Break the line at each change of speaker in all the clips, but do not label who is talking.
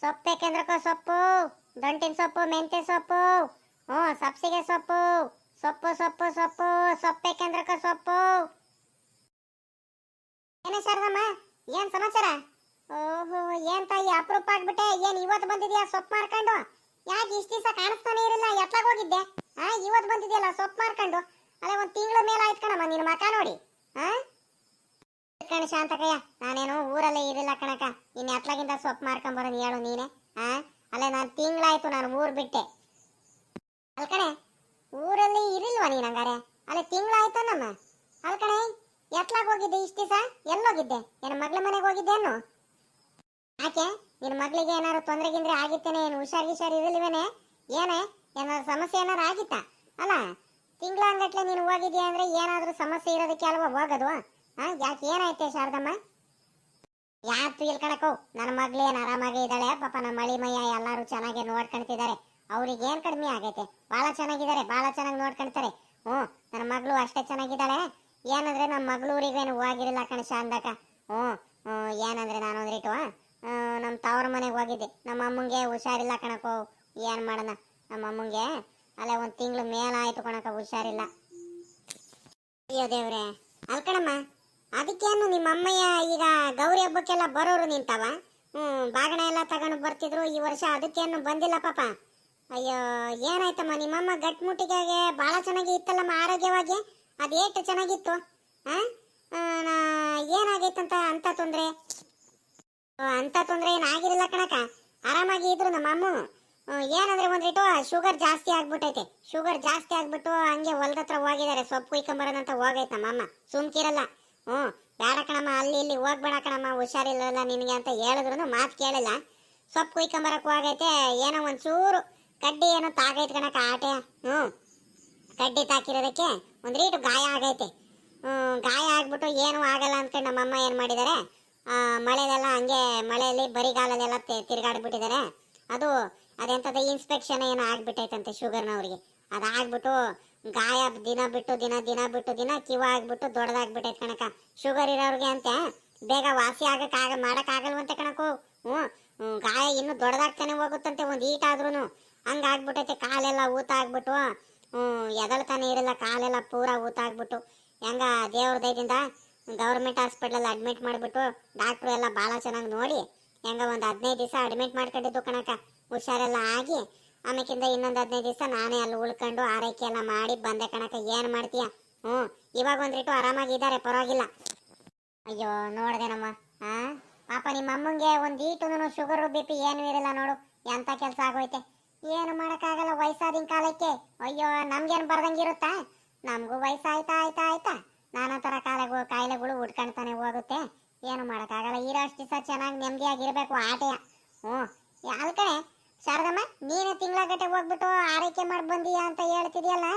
ಸೊಪ್ಪು ಬೇಕಂದ್ರಕೋ ಸೊಪ್ಪು? ದಂಟಿನ ಸೊಪ್ಪು, ಮೆಂತ್ಯ ಸೊಪ್ಪು? ಹ್ಞೂ, ಸಬ್ಸಿಗೆ ಸೊಪ್ಪು. ಸೊಪ್ಪು ಸೊಪ್ಪು ಸೊಪ್ಪು. ಸೊಪ್ಪು ಬೇಕಂದ್ರಕೋ ಸೊಪ್ಪು? ಏನ ಏನ್ ಸಮಾಚಾರ? ಓಹೋ, ಏನ್ ತಾಯಿ ಅಪರೂಪ ಆಗ್ಬಿಟ್ಟೆ? ಏನ್ ಇವತ್ತು ಬಂದಿದ್ಯಾ ಸೊಪ್ಪು ಮಾರ್ಕೊಂಡು? ಯಾಕೆ ಇಷ್ಟ ದಿವಸ ಕಾಣಿಸ್ತಾನೆ ಇರಲಿಲ್ಲ, ಎತ್ಲಾಗ ಹೋಗಿದ್ದೆ? ಆ, ಇವತ್ತು ಬಂದಿದ್ಯಲ್ಲ ಸೊಪ್ಪು ಮಾರ್ಕೊಂಡು? ಅಲ್ಲೇ ಒಂದು ತಿಂಗಳ ಮೇಲೆ ಆಯ್ತು ಕಣಮ್ಮ ನಿನ್ನ ಮಕ ನೋಡಿ. ಆ? ಕಣ ಶಾಂತಕಯ್ಯ ನಾನೇನು ಊರಲ್ಲೇ ಇರಲಿಲ್ಲ ಕಣಕ ಇನ್ನು ಎತ್ಲಾಗಿಂದ ಸೊಪ್ಪು ಮಾರ್ಕೊಂಡ್ ಬರೋದು ಹೇಳು ನೀನೆ. ಆ? ಅಲ್ಲೇ ನಾನು ತಿಂಗಳಾಯ್ತು ನಾನು ಊರ್ ಬಿಟ್ಟೆ. ಅಲ್ಕಣೆ ಊರಲ್ಲಿ ಇರಿಲ್ವಾ ನೀನ್ ಹಂಗಾರೆ? ಅಲ್ಲೇ ತಿಂಗಳಾಯ್ತು ನಮ್ಮ? ಅಲ್ಕಣೆ ಎತ್ಲಾಗ ಹೋಗಿದ್ದೆ ಇಷ್ಟ ದಿವಸ? ಎಲ್ಲೋಗಿದ್ದೆ? ಏನ ಮಗ್ಳ ಮನೆಗೆ ಹೋಗಿದ್ದೇನು ಯಾಕೆ? ನಿನ್ನ ಮಗಳಿಗೆ ಏನಾದ್ರು ತೊಂದರೆ ಗಿಂದ್ರೆ ಆಗಿತ್ತೇನೆ, ಏನು ಹುಷಾರ್ ಗಿಷಾರ್ ಇರಲಿವೇನೆ ಏನೇ? ಏನಾದ್ರು ಸಮಸ್ಯೆ ಏನಾದ್ರು ಆಗಿತ್ತಾ? ಅಲ್ಲ ತಿಂಗಳಂಗಟ್ಲೆ ನೀನು ಹೋಗಿದ್ಯಾ ಅಂದ್ರೆ ಏನಾದ್ರೂ ಸಮಸ್ಯೆ ಇರೋದಕ್ಕೆ ಅಲ್ವಾ ಹೋಗೋದು? ಹಾ, ಯಾಕೆ ಏನಾಯ್ತೆ ಶಾರದಮ್ಮ? ಯಾತು ತು ಕಣಕೋ ನನ್ನ ಮಗ್ಳು ಏನು ಆರಾಮಾಗೇ ಇದ್ದಾಳೆ? ಪಾಪ ನಮ್ಮ ಮಳಿ ಮಯ್ಯ ಎಲ್ಲರೂ ಚೆನ್ನಾಗಿ ನೋಡ್ಕೊಂತಿದ್ದಾರೆ ಅವ್ರಿಗೆ ಏನು ಕಡಿಮೆ ಆಗೈತೆ? ಭಾಳ ಚೆನ್ನಾಗಿದ್ದಾರೆ ಭಾಳ ಚೆನ್ನಾಗಿ ನೋಡ್ಕೊಂತಾರೆ ಹ್ಞೂ ನನ್ನ ಮಗಳು ಅಷ್ಟೇ ಚೆನ್ನಾಗಿದ್ದಾಳೆ. ಏನಂದ್ರೆ ನಮ್ಮ ಮಗಳೂರಿಗೇನು ಹೋಗಿರಲಿಲ್ಲ ಕಣ ಶಾಂದಕ ಹ್ಞೂ ಹ್ಞೂ, ಏನಂದ್ರೆ ನಾನು ಒಂದ್ರಿಟ್ಟು ನಮ್ಮ ತವ್ರ ಮನೆಗೆ ಹೋಗಿದ್ದೆ. ನಮ್ಮ ಅಮ್ಮಂಗೆ ಹುಷಾರಿಲ್ಲ ಕಣಕ್ಕೋ. ಏನು ಮಾಡೋಣ? ನಮ್ಮ ಅಮ್ಮಂಗೆ ಅಲ್ಲೇ ಒಂದು ತಿಂಗಳು ಮೇಲಾಯಿತು ಕಣಕ ಹುಷಾರಿಲ್ಲ. ಅಯ್ಯೋ ದೇವ್ರೆ. ಅಲ್ಕಣಮ್ಮ ಅದಕ್ಕೇನು ನಿಮ್ಮ ಅಮ್ಮಯ್ಯ ಈಗ ಗೌರಿ ಹಬ್ಬಕ್ಕೆಲ್ಲ ಬರೋರು ನಿಂತವ? ಹ್ಞೂ ಬಾಗಣ ಎಲ್ಲ ತಗೊಂಡು ಬರ್ತಿದ್ರು ಈ ವರ್ಷ ಅದಕ್ಕೇನು ಬಂದಿಲ್ಲ ಪಾಪ. ಅಯ್ಯೋ, ಏನಾಯ್ತಮ್ಮ, ನಿಮ್ಮಮ್ಮ ಗಟ್ಮುಟ್ಟಿಗೆ ಭಾಳ ಚೆನ್ನಾಗಿ ಇತ್ತಲ್ಲಮ್ಮ ಆರೋಗ್ಯವಾಗಿ? ಅದೇಟು ಚೆನ್ನಾಗಿತ್ತು. ಹಾಂ ಏನಾಗೈತಂತ ಅಂತ ತೊಂದರೆ? ಅಂತ ತೊಂದರೆ ಏನಾಗಿರಲಿಲ್ಲ ಕಣಕ ಆರಾಮಾಗಿ ಇದ್ರು ನಮ್ಮ ಅಮ್ಮ ಏನಂದ್ರೆ ಒಂದಿಟ್ಟು ಶುಗರ್ ಜಾಸ್ತಿ ಆಗ್ಬಿಟ್ಟೈತೆ. ಶುಗರ್ ಜಾಸ್ತಿ ಆಗ್ಬಿಟ್ಟು ಹಂಗೆ ಹೊಲದತ್ರ ಹೋಗಿದ್ದಾರೆ. ಸೊಪ್ಪು ಕುಯ್ಕೊಂಬರೋದಂತ ಹೋಗೈತೆ ನಮ್ಮಮ್ಮ. ಸುಮ್ಕಿರಲ್ಲ. ಹ್ಞೂ ಬೇಡ ಕಣಮ್ಮ ಅಲ್ಲಿ ಇಲ್ಲಿ ಹೋಗ್ಬೇಡ ಕಣಮ್ಮ ಹುಷಾರಿಲ್ಲಲ್ಲ ನಿನಗೆ ಅಂತ ಹೇಳಿದ್ರು ಮಾತು ಕೇಳಿಲ್ಲ. ಸೊಪ್ಪು ಕುಯ್ಕೊಂಬರಕ್ಕೆ ಹೋಗೈತೆ ಏನೋ ಒಂಚೂರು ಕಡ್ಡಿ ಏನೋ ತಾಗೈತೆ ಕಣಕ್ಕ ಆಟೆ. ಹ್ಞೂ ಕಡ್ಡಿ ತಾಕಿರೋದಕ್ಕೆ ಒಂದು ರೀಟು ಗಾಯ ಆಗೈತೆ. ಗಾಯ ಆಗ್ಬಿಟ್ಟು ಏನೂ ಆಗಲ್ಲ ಅಂದ್ಕೊಂಡು ನಮ್ಮಮ್ಮ ಏನು ಮಾಡಿದ್ದಾರೆ ಆ, ಮಳೆಲೆಲ್ಲ ಹಂಗೆ ಮಳೆಯಲ್ಲಿ ಬರಿಗಾಲದೆಲ್ಲ ತಿರ್ಗಾಡ್ಬಿಟ್ಟಿದ್ದಾರೆ ಅದು ಅದೆಂಥದ್ದು ಇನ್ಸ್ಪೆಕ್ಷನ್ ಏನೋ ಆಗಿಬಿಟ್ಟೈತಂತೆ ಶುಗರ್ನವ್ರಿಗೆ. ಅದಾಗ್ಬಿಟ್ಟು ಗಾಯ ದಿನ ಬಿಟ್ಟು ದಿನ ದಿನ ಬಿಟ್ಟು ದಿನ, ಕಿವ ಆಗ್ಬಿಟ್ಟು ದೊಡ್ಡದಾಗ್ಬಿಟ್ಟೈತೆ ಕಣಕ ಶುಗರ್ ಇರೋರಿಗೆ ಅಂತೆ ಬೇಗ ವಾಸಿ ಆಗಕ್ಕೆ ಆಗ ಮಾಡೋಕ್ಕಾಗಲ್ವಂತೆ ಕಣಕು. ಹ್ಞೂ ಗಾಯ ಇನ್ನೂ ದೊಡ್ಡದಾಗ್ತಾನೆ ಹೋಗುತ್ತಂತೆ ಒಂದು ಈಟ್ ಆದ್ರೂ ಹಂಗಾಗ್ಬಿಟ್ಟೈತೆ ಕಾಲೆಲ್ಲ ಊತ ಆಗ್ಬಿಟ್ಟು. ಹ್ಞೂ ಎದಳ್ತಾನೆ ಇರಲ್ಲ, ಕಾಲೆಲ್ಲ ಪೂರ ಊತ ಆಗ್ಬಿಟ್ಟು. ಹೆಂಗ ದೇವ್ರ ದಯದಿಂದ ಗೌರ್ಮೆಂಟ್ ಹಾಸ್ಪಿಟ್ಲಲ್ಲಿ ಅಡ್ಮಿಟ್ ಮಾಡಿಬಿಟ್ಟು ಡಾಕ್ಟ್ರು ಎಲ್ಲ ಭಾಳ ಚೆನ್ನಾಗಿ ನೋಡಿ ಹೆಂಗ ಒಂದು ಹದಿನೈದು ದಿವಸ ಅಡ್ಮಿಟ್ ಮಾಡ್ಕೊಂಡಿದ್ದು ಕಣಕ ಹುಷಾರೆಲ್ಲ ಆಗಿ ಆಮೇಕಿಂದ ಇನ್ನೊಂದು ಹದಿನೈದು ದಿವಸ ನಾನೇ ಅಲ್ಲಿ ಉಳ್ಕೊಂಡು ಆರೈಕೆ ಎಲ್ಲ ಮಾಡಿ ಬಂದೆ ಕಣಕ ಏನು ಮಾಡ್ತೀಯ? ಹ್ಞೂ, ಇವಾಗ ಒಂದ್ರಿಟ್ಟು ಆರಾಮಾಗಿದ್ದಾರೆ, ಪರವಾಗಿಲ್ಲ. ಅಯ್ಯೋ, ನೋಡ್ದೇನಮ್ಮ, ಆ? ಪಾಪ ನಿಮ್ಮ ಅಮ್ಮಂಗೆ ಒಂದು ಈಟು ಶುಗರು ಬಿ ಪಿ ಏನು ಇರಲ್ಲ ನೋಡು ಎಂಥ ಕೆಲಸ ಆಗೋಯ್ತೆ? ಏನು ಮಾಡೋಕ್ಕಾಗಲ್ಲ ವಯಸ್ಸಾದಿನ ಕಾಲಕ್ಕೆ. ಅಯ್ಯೋ, ನಮ್ಗೇನು ಬರ್ದಂಗಿರುತ್ತಾ? ನಮಗೂ ವಯಸ್ಸಾಯ್ತಾ, ಆಯ್ತಾ ಆಯ್ತಾ? ನಾನಾ ಥರ ಕಾಯಿಲೆಗಳು ಕಾಯಿಲೆಗಳು ಉಟ್ಕೊಳ್ತಾನೆ ಹೋಗುತ್ತೆ. ಏನು ಮಾಡೋಕ್ಕಾಗಲ್ಲ ಇರೋ ಅಷ್ಟು ದಿವಸ ಚೆನ್ನಾಗಿ ನೆಮ್ಮದಿಯಾಗಿರ್ಬೇಕು ಆಟೆಯ. ಹ್ಞೂ ಯಾಲ್ ಕಡೆ ಶಾರದಮ್ಮ, ನೀನು ತಿಂಗಳ ಗಟ್ಟೆ ಹೋಗ್ಬಿಟ್ಟು ಆರೈಕೆ ಮಾಡಿ ಬಂದೀಯ ಅಂತ ಹೇಳ್ತಿದ್ಯಲ್ಲ?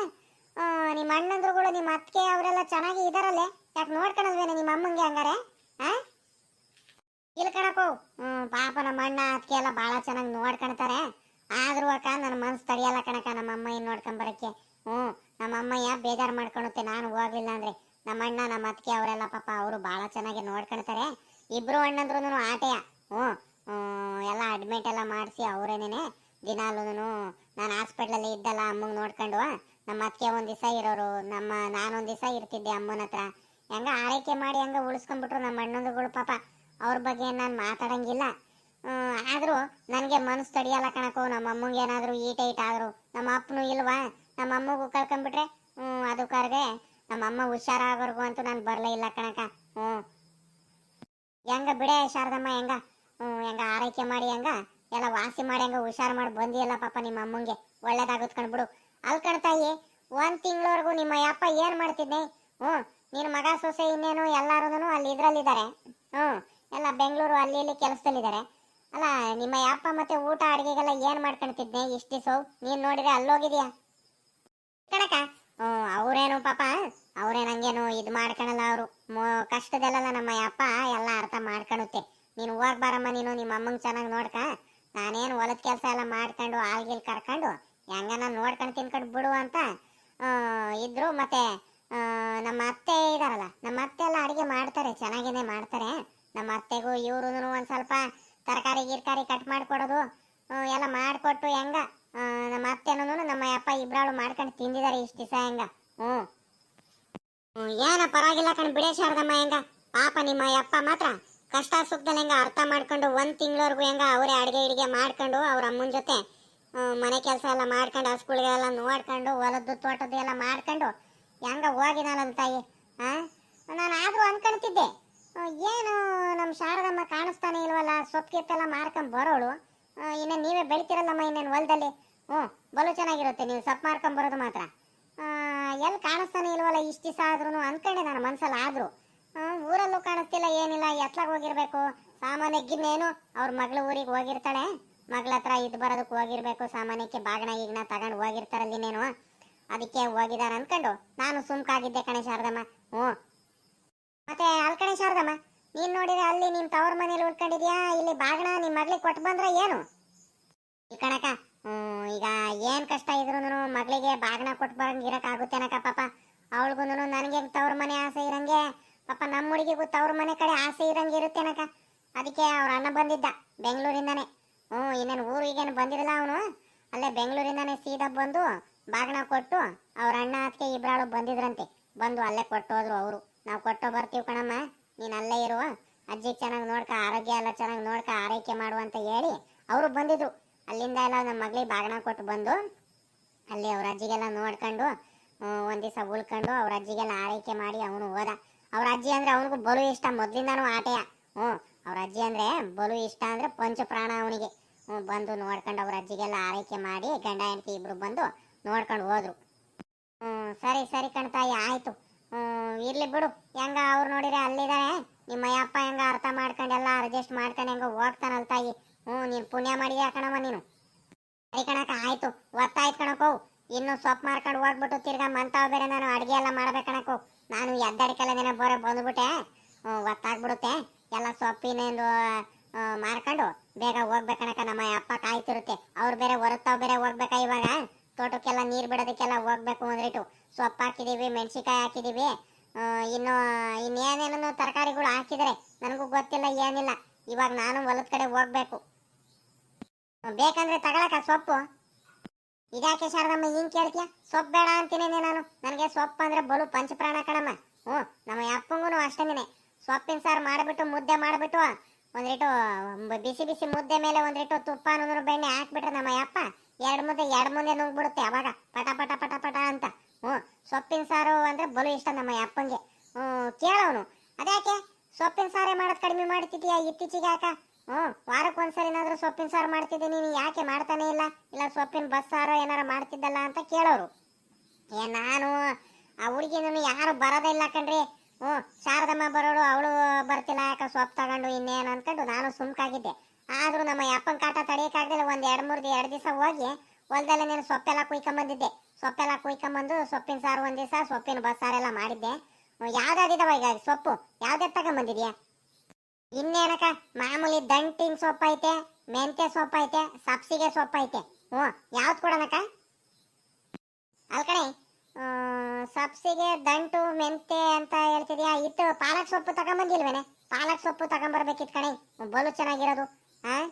ನಿಮ್ಮ ಅಣ್ಣಂದ್ರುಗಳು, ನಿಮ್ಮ ಅತ್ತಿಗೆ ಅವರೆಲ್ಲ ಚೆನ್ನಾಗಿ ಇದಾರಲ್ಲೇ? ಯಾಕೆ ನೋಡ್ಕೊಳಲ್ವೇನೆ ನಿಮ್ಮ ಅಮ್ಮಂಗೆ ಹಂಗಾರೆ ಇಲ್ಲ ಕಣಪ್ಪು ಹ್ಞೂ ಪಾಪ ನಮ್ಮ ಅಣ್ಣ, ಅತ್ತಿಗೆ ಎಲ್ಲ ಭಾಳ ಚೆನ್ನಾಗಿ ನೋಡ್ಕೊಳ್ತಾರೆ ಆದ್ರೂ ಅಕ್ಕ, ನನ್ನ ಮನ್ಸು ತಡಿಯಲ್ಲ ಕಣಕ್ಕ ನಮ್ಮ ಅಮ್ಮಯ್ಯ ನೋಡ್ಕೊಂಬರಕ್ಕೆ ಹ್ಞೂ, ನಮ್ಮ ಅಮ್ಮಯ್ಯ ಬೇಜಾರು ಮಾಡ್ಕೊಳುತ್ತೆ, ನಾನು ಹೋಗ್ಲಿಲ್ಲ ಅಂದ್ರೆ. ನಮ್ಮ ಅಣ್ಣ, ನಮ್ಮ ಅತ್ತಿಗೆ ಅವರೆಲ್ಲ ಪಾಪ, ಅವರು ಭಾಳ ಚೆನ್ನಾಗಿ ನೋಡ್ಕೊಳ್ತಾರೆ ಇಬ್ಬರು ಅಣ್ಣಂದ್ರೂ ಆಟೆಯ. ಹ್ಞೂ ಎಲ್ಲ ಅಡ್ಮಿಟ್ ಎಲ್ಲ ಮಾಡಿಸಿ ಅವರೇನೇ ದಿನಾಲೂ ನಾನು ಹಾಸ್ಪಿಟ್ಲಲ್ಲಿ ಇದ್ದಲ್ಲ ಅಮ್ಮಂಗೆ ನೋಡ್ಕೊಂಡು ನಮ್ಮ ಅತ್ತಿಗೆ ಒಂದು ದಿವಸ ಇರೋರು, ನಮ್ಮ ನಾನೊಂದು ದಿವಸ ಇರ್ತಿದ್ದೆ ಅಮ್ಮನ ಹತ್ರ. ಹೆಂಗ ಆರೈಕೆ ಮಾಡಿ ಹೆಂಗೆ ಉಳಿಸ್ಕೊಂಡ್ಬಿಟ್ರು ನಮ್ಮ ಅಣ್ಣಂದುಗಳು ಪಾಪ. ಅವ್ರ ಬಗ್ಗೆ ನಾನು ಮಾತಾಡಂಗಿಲ್ಲ. ಆದರೂ ನನಗೆ ಮನಸ್ಸು ತಡಿಯಲ್ಲ ಕಣಕೋ ನಮ್ಮ ಅಮ್ಮಂಗೆ ಏನಾದರೂ ಈಟ ಈಟ ಆದರು. ನಮ್ಮ ಅಪ್ಪನು ಇಲ್ವಾ? ನಮ್ಮ ಅಮ್ಮಗೂ ಕಳ್ಕೊಂಡ್ಬಿಟ್ರೆ ಹ್ಞೂ ಅದು ಕರ್ಗೆ ನಮ್ಮ ಅಮ್ಮ ಹುಷಾರಾಗೋರ್ಗು ಅಂತೂ ನಾನು ಬರಲೇ ಇಲ್ಲ ಕಣಕ ಹ್ಞೂ ಹೆಂಗ ಬಿಡೆ ಶಾರದಮ್ಮ, ಹೆಂಗ? ಹೆಂಗ ಆರೈಕೆ ಮಾಡಿ ಹಂಗ? ಎಲ್ಲ ವಾಸಿ ಮಾಡಿ ಹಂಗ ಹುಷಾರ್ ಮಾಡಿ ಬಂದಿಯಲ್ಲ ಪಾಪ ನಿಮ್ಮ ಅಮ್ಮಂಗೆ. ಒಳ್ಳೇದಾಗುತ್ತೆ ಕಣ್ಬಿಡು ಅಲ್ಲಿ ಕಣ್ತಾಯಿ ಒಂದು ತಿಂಗಳವರೆಗೂ ನಿಮ್ಮ ಅಪ್ಪ ಏನು ಮಾಡ್ತಿದ್ದೆ ಹ್ಞೂ ನಿನ್ನ ಮಗ ಸೊಸೆ ಇನ್ನೇನು ಎಲ್ಲರೂ ಅಲ್ಲಿ ಇದ್ರಲ್ಲಿದ್ದಾರೆ. ಹ್ಞೂ ಎಲ್ಲ ಬೆಂಗಳೂರು ಅಲ್ಲಿ ಇಲ್ಲಿ ಕೆಲಸದಲ್ಲಿದ್ದಾರೆ. ಅಲ್ಲ, ನಿಮ್ಮ ಅಪ್ಪ ಮತ್ತೆ ಊಟ ಅಡುಗೆಗೆಲ್ಲ ಏನು ಮಾಡ್ಕೊಂತಿದ್ನೆ ಇಷ್ಟು ದಿವಸ ನೀನು ನೋಡಿದ್ರೆ ಅಲ್ಲೋಗಿದ್ಯಾ? ಕಣಕ ಹ್ಞೂ ಅವರೇನು ಪಾಪ ಅವ್ರೇನಂಗೇನು ಇದು ಮಾಡ್ಕೊಳಲ್ಲ ಅವರು. ಕಷ್ಟದಲ್ಲೆಲ್ಲ ನಮ್ಮ ಅಪ್ಪ ಎಲ್ಲ ಅರ್ಥ ಮಾಡ್ಕೊಳುತ್ತೆ ನೀನು ಹೋಗ್ ಬಾರಮ್ಮ, ನೀನು ನಿಮ್ಮ ಅಮ್ಮಂಗೆ ಚೆನ್ನಾಗಿ ನೋಡ್ಕ. ನಾನೇನು ಹೊಲದ ಕೆಲಸ ಎಲ್ಲ ಮಾಡ್ಕೊಂಡು ಆಲ್ಗಿಲ್ ಕರ್ಕೊಂಡು, ಹೆಂಗನ ನೋಡ್ಕೊಂಡು ತಿನ್ಕೊಂಡು ಬಿಡು ಅಂತ ಇದ್ರು ಮತ್ತೆ ನಮ್ಮ ಅತ್ತೆ ಇದಾರಲ್ಲ, ನಮ್ಮ ಅತ್ತೆ ಎಲ್ಲ ಅಡುಗೆ ಮಾಡ್ತಾರೆ, ಚೆನ್ನಾಗೇನೆ ಮಾಡ್ತಾರೆ. ನಮ್ಮ ಅತ್ತೆಗೂ ಇವ್ರು ಒಂದು ಸ್ವಲ್ಪ ತರಕಾರಿ ಗಿರ್ಕಾರಿ ಕಟ್ ಮಾಡ್ಕೊಡೋದು ಎಲ್ಲ ಮಾಡ್ಕೊಟ್ಟು ಹೆಂಗ ನಮ್ಮ ಅತ್ತೆನೂ ನಮ್ಮ ಅಪ್ಪ ಇಬ್ರಾಳು ಮಾಡ್ಕೊಂಡು ತಿಂದಿದ್ದಾರೆ ಇಷ್ಟು ದಿವಸ ಹೆಂಗ. ಹ್ಞೂ, ಏನ ಪರವಾಗಿಲ್ಲ ಕಣ್, ಬಿಡೇ ಶಾರದಮ್ಮ ಹೆಂಗ. ಪಾಪ ನಿಮ್ಮ ಅಪ್ಪ ಮಾತ್ರ ಕಷ್ಟ ಸುಖದಲ್ಲಿ ಹೆಂಗ ಅರ್ಥ ಮಾಡ್ಕೊಂಡು ಒಂದ್ ತಿಂಗಳವರೆಗೂ ಹೆಂಗ ಅವರೇ ಅಡಿಗೆ ಇಡಿಗೆ ಮಾಡ್ಕೊಂಡು ಅವ್ರ ಅಮ್ಮನ ಜೊತೆ ಮನೆ ಕೆಲಸ ಎಲ್ಲ ಮಾಡ್ಕೊಂಡು ಹಸ್ಗಳಿಗೆಲ್ಲ ನೋಡ್ಕೊಂಡು, ಹೊಲದ್ದು ತೋಟದ್ದು ಎಲ್ಲ ಮಾಡ್ಕೊಂಡು, ಹೆಂಗ ಹೋಗಿದಾನಲ್ಲ ತಾಯಿ, ಆ? ನಾನು ಆದ್ರೂ ಅನ್ಕೊಂತಿದ್ದೆ ಏನು ನಮ್ಮ ಶಾರದಮ್ಮ ಕಾಣಿಸ್ತಾನೆ ಇಲ್ವಲ್ಲ, ಸೊಪ್ಪು ಗಿಪ್ಪೆಲ್ಲ ಮಾರ್ಕೊಂಡ್ ಬರೋಳು. ಇನ್ನೇ ನೀವೇ ಬೆಳಿತೀರಲ್ಲಮ್ಮ ಇನ್ನೇನು ಹೊಲದಲ್ಲಿ? ಹ್ಞೂ, ಬಲು ಚೆನ್ನಾಗಿರುತ್ತೆ, ನೀವು ಸೊಪ್ಪು ಮಾರ್ಕೊಂಡ್ ಬರೋದು ಮಾತ್ರ. ಎಲ್ಲಿ ಕಾಣಿಸ್ತಾನೆ ಇಲ್ವಲ್ಲ, ಇಷ್ಟು ದಿವಸ ಆದ್ರೂ ಅನ್ಕೊಂಡೆ ನಾನು ಮನ್ಸಲ್ಲಿ ಆದ್ರು. ಊರಲ್ಲೂ ಕಾಣಿಸ್ತಿಲ್ಲ, ಏನಿಲ್ಲ ಎತ್ಲಾಗ ಹೋಗಿರ್ಬೇಕು. ಸಾಮಾನ್ಯ ಗಿನ್ನೇನು, ಅವ್ರ ಮಗಳ ಊರಿಗೆ ಹೋಗಿರ್ತಾಳೆ. ಮಗಳ ಹತ್ರ ಇದ್ ಬರೋದಕ್ಕೆ ಹೋಗಿರ್ಬೇಕು, ಸಾಮಾನ್ಯಕ್ಕೆ ಬಾಗಣ ಈಗಿನ ತಗೊಂಡು ಹೋಗಿರ್ತಾರಲ್ಲಿ ಇನ್ನೇನು ಅದಕ್ಕೆ ಹೋಗಿದಾರ ಅನ್ಕೊಂಡು ನಾನು ಸುಮ್ಕಾಗಿದ್ದೆ ಕಣೆ ಶಾರದಮ್ಮ. ಹ್ಞೂ. ಮತ್ತೆ ಅಲ್ ಕಣೆ ಶಾರದಮ್ಮ, ನೀನ್ ನೋಡಿದ್ರೆ ಅಲ್ಲಿ ನಿಮ್ ತವ್ರ ಮನೇಲಿ ಉಳ್ಕೊಂಡಿದ್ಯಾ? ಇಲ್ಲಿ ಬಾಗಣ ನಿಮ್ ಮಗಳಿಗೆ ಕೊಟ್ಟು ಬಂದ್ರೆ ಏನು? ಈ ಕಣಕ ಈಗ ಏನ್ ಕಷ್ಟ ಇದ್ರು ಮಗಳಿಗೆ ಬಾಗಣ ಕೊಟ್ಟು ಬರಂಗೆ ಇರಕ್ ಆಗುತ್ತೇನಕ ಪಾಪ. ಅವಳಿಗೂ ನನಗೆ ತವ್ರ ಮನೆ ಆಸೆ ಇರಂಗೆ? ಪಾಪ ನಮ್ಮ ಹುಡುಗಿ ಗೊತ್ತ, ಅವ್ರ ಮನೆ ಕಡೆ ಆಸೆ ಇರಂಗೆ ಇರುತ್ತೇನಕ ಅದಕ್ಕೆ ಅವ್ರ ಅಣ್ಣ ಬಂದಿದ್ದ, ಬೆಂಗಳೂರಿಂದಾನೆ. ಹ್ಞೂ, ಇನ್ನೇನು ಊರಿಗೇನು ಬಂದಿರಲ್ಲ ಅವನು? ಅಲ್ಲೇ ಬೆಂಗಳೂರಿಂದಾನೆ ಸೀದಾ ಬಂದು ಬಾಗಣ ಕೊಟ್ಟು ಅವ್ರ ಅಣ್ಣ ಅದಕ್ಕೆ ಇಬ್ರಾಳು ಬಂದಿದ್ರಂತೆ. ಬಂದು ಅಲ್ಲೇ ಕೊಟ್ಟು ಹೋದ್ರು ಅವರು. ನಾವು ಕೊಟ್ಟು ಬರ್ತೀವಿ ಕಣಮ್ಮ, ನೀನು ಅಲ್ಲೇ ಇರುವ ಅಜ್ಜಿ ಚೆನ್ನಾಗಿ ನೋಡ್ಕ, ಆರೋಗ್ಯ ಎಲ್ಲ ಚೆನ್ನಾಗಿ ನೋಡ್ಕ, ಆರೈಕೆ ಮಾಡು ಅಂತ ಹೇಳಿ ಅವರು ಬಂದಿದ್ರು. ಅಲ್ಲಿಂದ ಎಲ್ಲ ನಮ್ಮ ಮಗಳಿಗೆ ಬಾಗಣ ಕೊಟ್ಟು ಬಂದು ಅಲ್ಲಿ ಅವ್ರ ಅಜ್ಜಿಗೆಲ್ಲ ನೋಡ್ಕೊಂಡು ಒಂದು ದಿವಸ ಉಳ್ಕೊಂಡು ಅವ್ರ ಅಜ್ಜಿಗೆಲ್ಲ ಆರೈಕೆ ಮಾಡಿ ಅವನು ಹೋದ. ಅವ್ರ ಅಜ್ಜಿ ಅಂದ್ರೆ ಅವನಿಗೂ ಬಲು ಇಷ್ಟ ಮೊದ್ಲಿಂದಾನು ಆಟೆಯ. ಹ್ಞೂ, ಅವ್ರ ಅಜ್ಜಿ ಅಂದ್ರೆ ಬಲು ಇಷ್ಟ ಅಂದ್ರೆ ಪಂಚ ಪ್ರಾಣ ಅವನಿಗೆ. ಹ್ಞೂ, ಬಂದು ನೋಡ್ಕೊಂಡು ಅವ್ರ ಅಜ್ಜಿಗೆಲ್ಲ ಆರೈಕೆ ಮಾಡಿ ಗಂಡ ಹೆಂಡತಿ ಇಬ್ರು ಬಂದು ನೋಡ್ಕೊಂಡು ಹೋದ್ರು. ಹ್ಮ್ ಸರಿ ಸರಿ ಕಣ್ತಾಯಿ ಆಯ್ತು. ಹ್ಮ್ ಇರ್ಲಿ ಬಿಡು. ಹೆಂಗ ಅವ್ರು ನೋಡಿದ್ರೆ ಅಲ್ಲಿದ್ದಾರೆ ನಿಮ್ಮ ಅಯ್ಯಪ್ಪ ಹೆಂಗ ಅರ್ಥ ಮಾಡ್ಕೊಂಡು ಎಲ್ಲ ಅಡ್ಜಸ್ಟ್ ಮಾಡ್ಕೊಂಡು ಹೆಂಗ ಹೋಗ್ತಾನಲ್ ತಾಯಿ. ಹ್ಮ್ ನೀನ್ ಪುಣ್ಯ ಮಾಡಿದ್ಯಾ ಕಣಮ್ಮ ನೀನು? ಸರಿ ಕಣಕ ಆಯ್ತು. ಒತ್ತಾಯ್ತು ಕಣಕೋ ಇನ್ನು ಸೊಪ್ಪು ಮಾರ್ಕೊಂಡು ಹೋಗ್ಬಿಟ್ಟು ತಿರ್ಗಾ ಮಂತಾವ್ ಬೇರೆ ನಾನು ಅಡ್ಗೆ ಎಲ್ಲ ಮಾಡ್ಬೇಕು ನಾನು ಎದ್ದಾಡಿಕೆಲ್ಲ ದಿನ ಬರೋ ಬಂದ್ಬಿಟ್ಟೆ. ಒತ್ತಾಗ್ಬಿಡುತ್ತೆ ಎಲ್ಲ ಸೊಪ್ಪಿನಿಂದು ಮಾರ್ಕೊಂಡು ಬೇಗ ಹೋಗ್ಬೇಕಣಕ ನಮ್ಮ ಅಪ್ಪ ಕಾಯ್ತಿರುತ್ತೆ. ಅವ್ರು ಬೇರೆ ಹೊರತಾವ್ ಬೇರೆ ಹೋಗ್ಬೇಕಾ ಇವಾಗ? ತೋಟಕ್ಕೆಲ್ಲ ನೀರು ಬಿಡೋದಕ್ಕೆಲ್ಲ ಹೋಗ್ಬೇಕು ಅಂದ್ಬಿಟ್ಟು ಸೊಪ್ಪು ಹಾಕಿದ್ದೀವಿ ಮೆಣಸಿಕಾಯಿ ಹಾಕಿದ್ದೀವಿ ಇನ್ನು ಇನ್ನೇನೇನೋ ತರಕಾರಿಗಳು ಹಾಕಿದರೆ ನನಗೂ ಗೊತ್ತಿಲ್ಲ, ಏನಿಲ್ಲ. ಇವಾಗ ನಾನು ಹೊಲದ ಕಡೆ ಹೋಗ್ಬೇಕು. ಬೇಕಂದ್ರೆ ತಗೊಳಕ ಸೊಪ್ಪು. ಇದ್ಯಾಕೆ ಶಾರದಮ್ಮ ಹಿಂಗ್ ಕೇಳ್ತೀಯ? ಸೊಪ್ಪು ಬೇಡ ಅಂತೀನೇನೆ ನಾನು. ನನಗೆ ಸೊಪ್ಪು ಅಂದ್ರೆ ಬಲು ಪಂಚಪ್ರಾಣ ಕಣಮ್ಮ. ಹ್ಞೂ, ನಮ್ಮ ಅಪ್ಪಂಗೂ ಅಷ್ಟೇನೆ ಸೊಪ್ಪಿನ ಸಾರು ಮಾಡಿಬಿಟ್ಟು ಮುದ್ದೆ ಮಾಡಿಬಿಟ್ಟು ಒಂದಿಟ್ಟು ಬಿಸಿ ಬಿಸಿ ಮುದ್ದೆ ಮೇಲೆ ಒಂದಿಟ್ಟು ತುಪ್ಪ ನೂರು ಬೆಣ್ಣೆ ಹಾಕ್ಬಿಟ್ರೆ ನಮ್ಮ ಅಪ್ಪ ಎರಡು ಮುದ್ದೆ, ಎರಡು ಮುಂದೆ ನುಂಗ್ಬಿಡುತ್ತೆ ಅವಾಗ. ಪಟ ಪಟ ಪಟ ಪಟ ಅಂತ. ಹ್ಞೂ, ಸೊಪ್ಪಿನ ಸಾರು ಅಂದ್ರೆ ಬಲು ಇಷ್ಟ ನಮ್ಮ ಅಪ್ಪಂಗೆ. ಹ್ಞೂ ಕೇಳೋನು ಅದ್ಯಾಕೆ? ಸೊಪ್ಪಿನ ಸಾರೇ ಮಾಡೋದು ಕಡಿಮೆ ಮಾಡ್ತಿದ್ದೀಯಾ ಇತ್ತೀಚೆಗೆ ಯಾಕ? ಹ್ಞೂ, ವಾರಕ್ಕೆ ಒಂದ್ಸರಿನಾದ್ರೂ ಸೊಪ್ಪಿನ ಸಾರು ಮಾಡ್ತಿದ್ದೆ ನೀನು ಯಾಕೆ ಮಾಡ್ತಾನೆ ಇಲ್ಲ? ಇಲ್ಲ, ಸೊಪ್ಪಿನ ಬಸ್ಸಾರು ಏನಾರು ಮಾಡ್ತಿದ್ದಲ್ಲ ಅಂತ ಕೇಳೋರು. ಏ, ನಾನು ಆ ಹುಡುಗಿನೂ ಯಾರು ಬರೋದೇ ಕಣ್ರಿ. ಹ್ಞೂ, ಶಾರದಮ್ಮ ಬರೋಳು, ಅವಳು ಬರ್ತಿಲ್ಲ, ಯಾಕೆ ಸೊಪ್ಪು ತಗೊಂಡು ಇನ್ನೇನು ಅನ್ಕೊಂಡು ನಾನು ಸುಮ್ಕಾಗಿದ್ದೆ. ಆದ್ರೂ ನಮ್ಮ ಅಪ್ಪನ ಕಾಟ ತಡೆಯೋಕ್ಕಾಗಲಿಲ್ಲ ಒಂದು ಎರಡು ಮೂರು ಎರಡು ದಿವಸ ಹೋಗಿ ಹೊಲದಲ್ಲೇ ನೀನು ಸೊಪ್ಪೆಲ್ಲ ಕುಯ್ಕೊಂಬಂದಿದ್ದೆ. ಸೊಪ್ಪೆಲ್ಲ ಕುಯ್ಕೊಂಬಂದು ಸೊಪ್ಪಿನ ಸಾರು ಒಂದು ದಿವಸ, ಸೊಪ್ಪಿನ ಬಸ್ಸಾರೆಲ್ಲ ಮಾಡಿದ್ದೆ. ಯಾವ್ದಾದಿದಾವ ಈಗ ಸೊಪ್ಪು? ಯಾವ್ದು ತಗೊಂಬಂದಿದ್ಯಾ? ಇನ್ನೇನಕ ಮಾಮೂಲಿ ದಂಟಿನ ಸೊಪ್ಪು ಐತೆ, ಮೆಂತ್ಯ ಸೊಪ್ಪು ಐತೆ, ಸಬ್ಸಿಗೆ ಸೊಪ್ಪು ಐತೆ. ಹ್ಞೂ, ಯಾವ್ದು ಕೊಡೋಣಕ್ಕ? ಕಣೆ ಸಬ್ಸಿಗೆ, ದಂಟು ಮೆಂತೆ ಅಂತ ಹೇಳ್ತಿದ್ಯಾ? ಇತ್ತು. ಪಾಲಕ್ ಸೊಪ್ಪು ತಗೊಂಬಂದಿಲ್ವೇನೆ? ಪಾಲಕ್ ಸೊಪ್ಪು ತಗೊಂಬರ್ಬೇಕಿತ್ತು ಕಣೆ. ಬಲು ಚೆನ್ನಾಗಿರೋದು. ಹಾಂ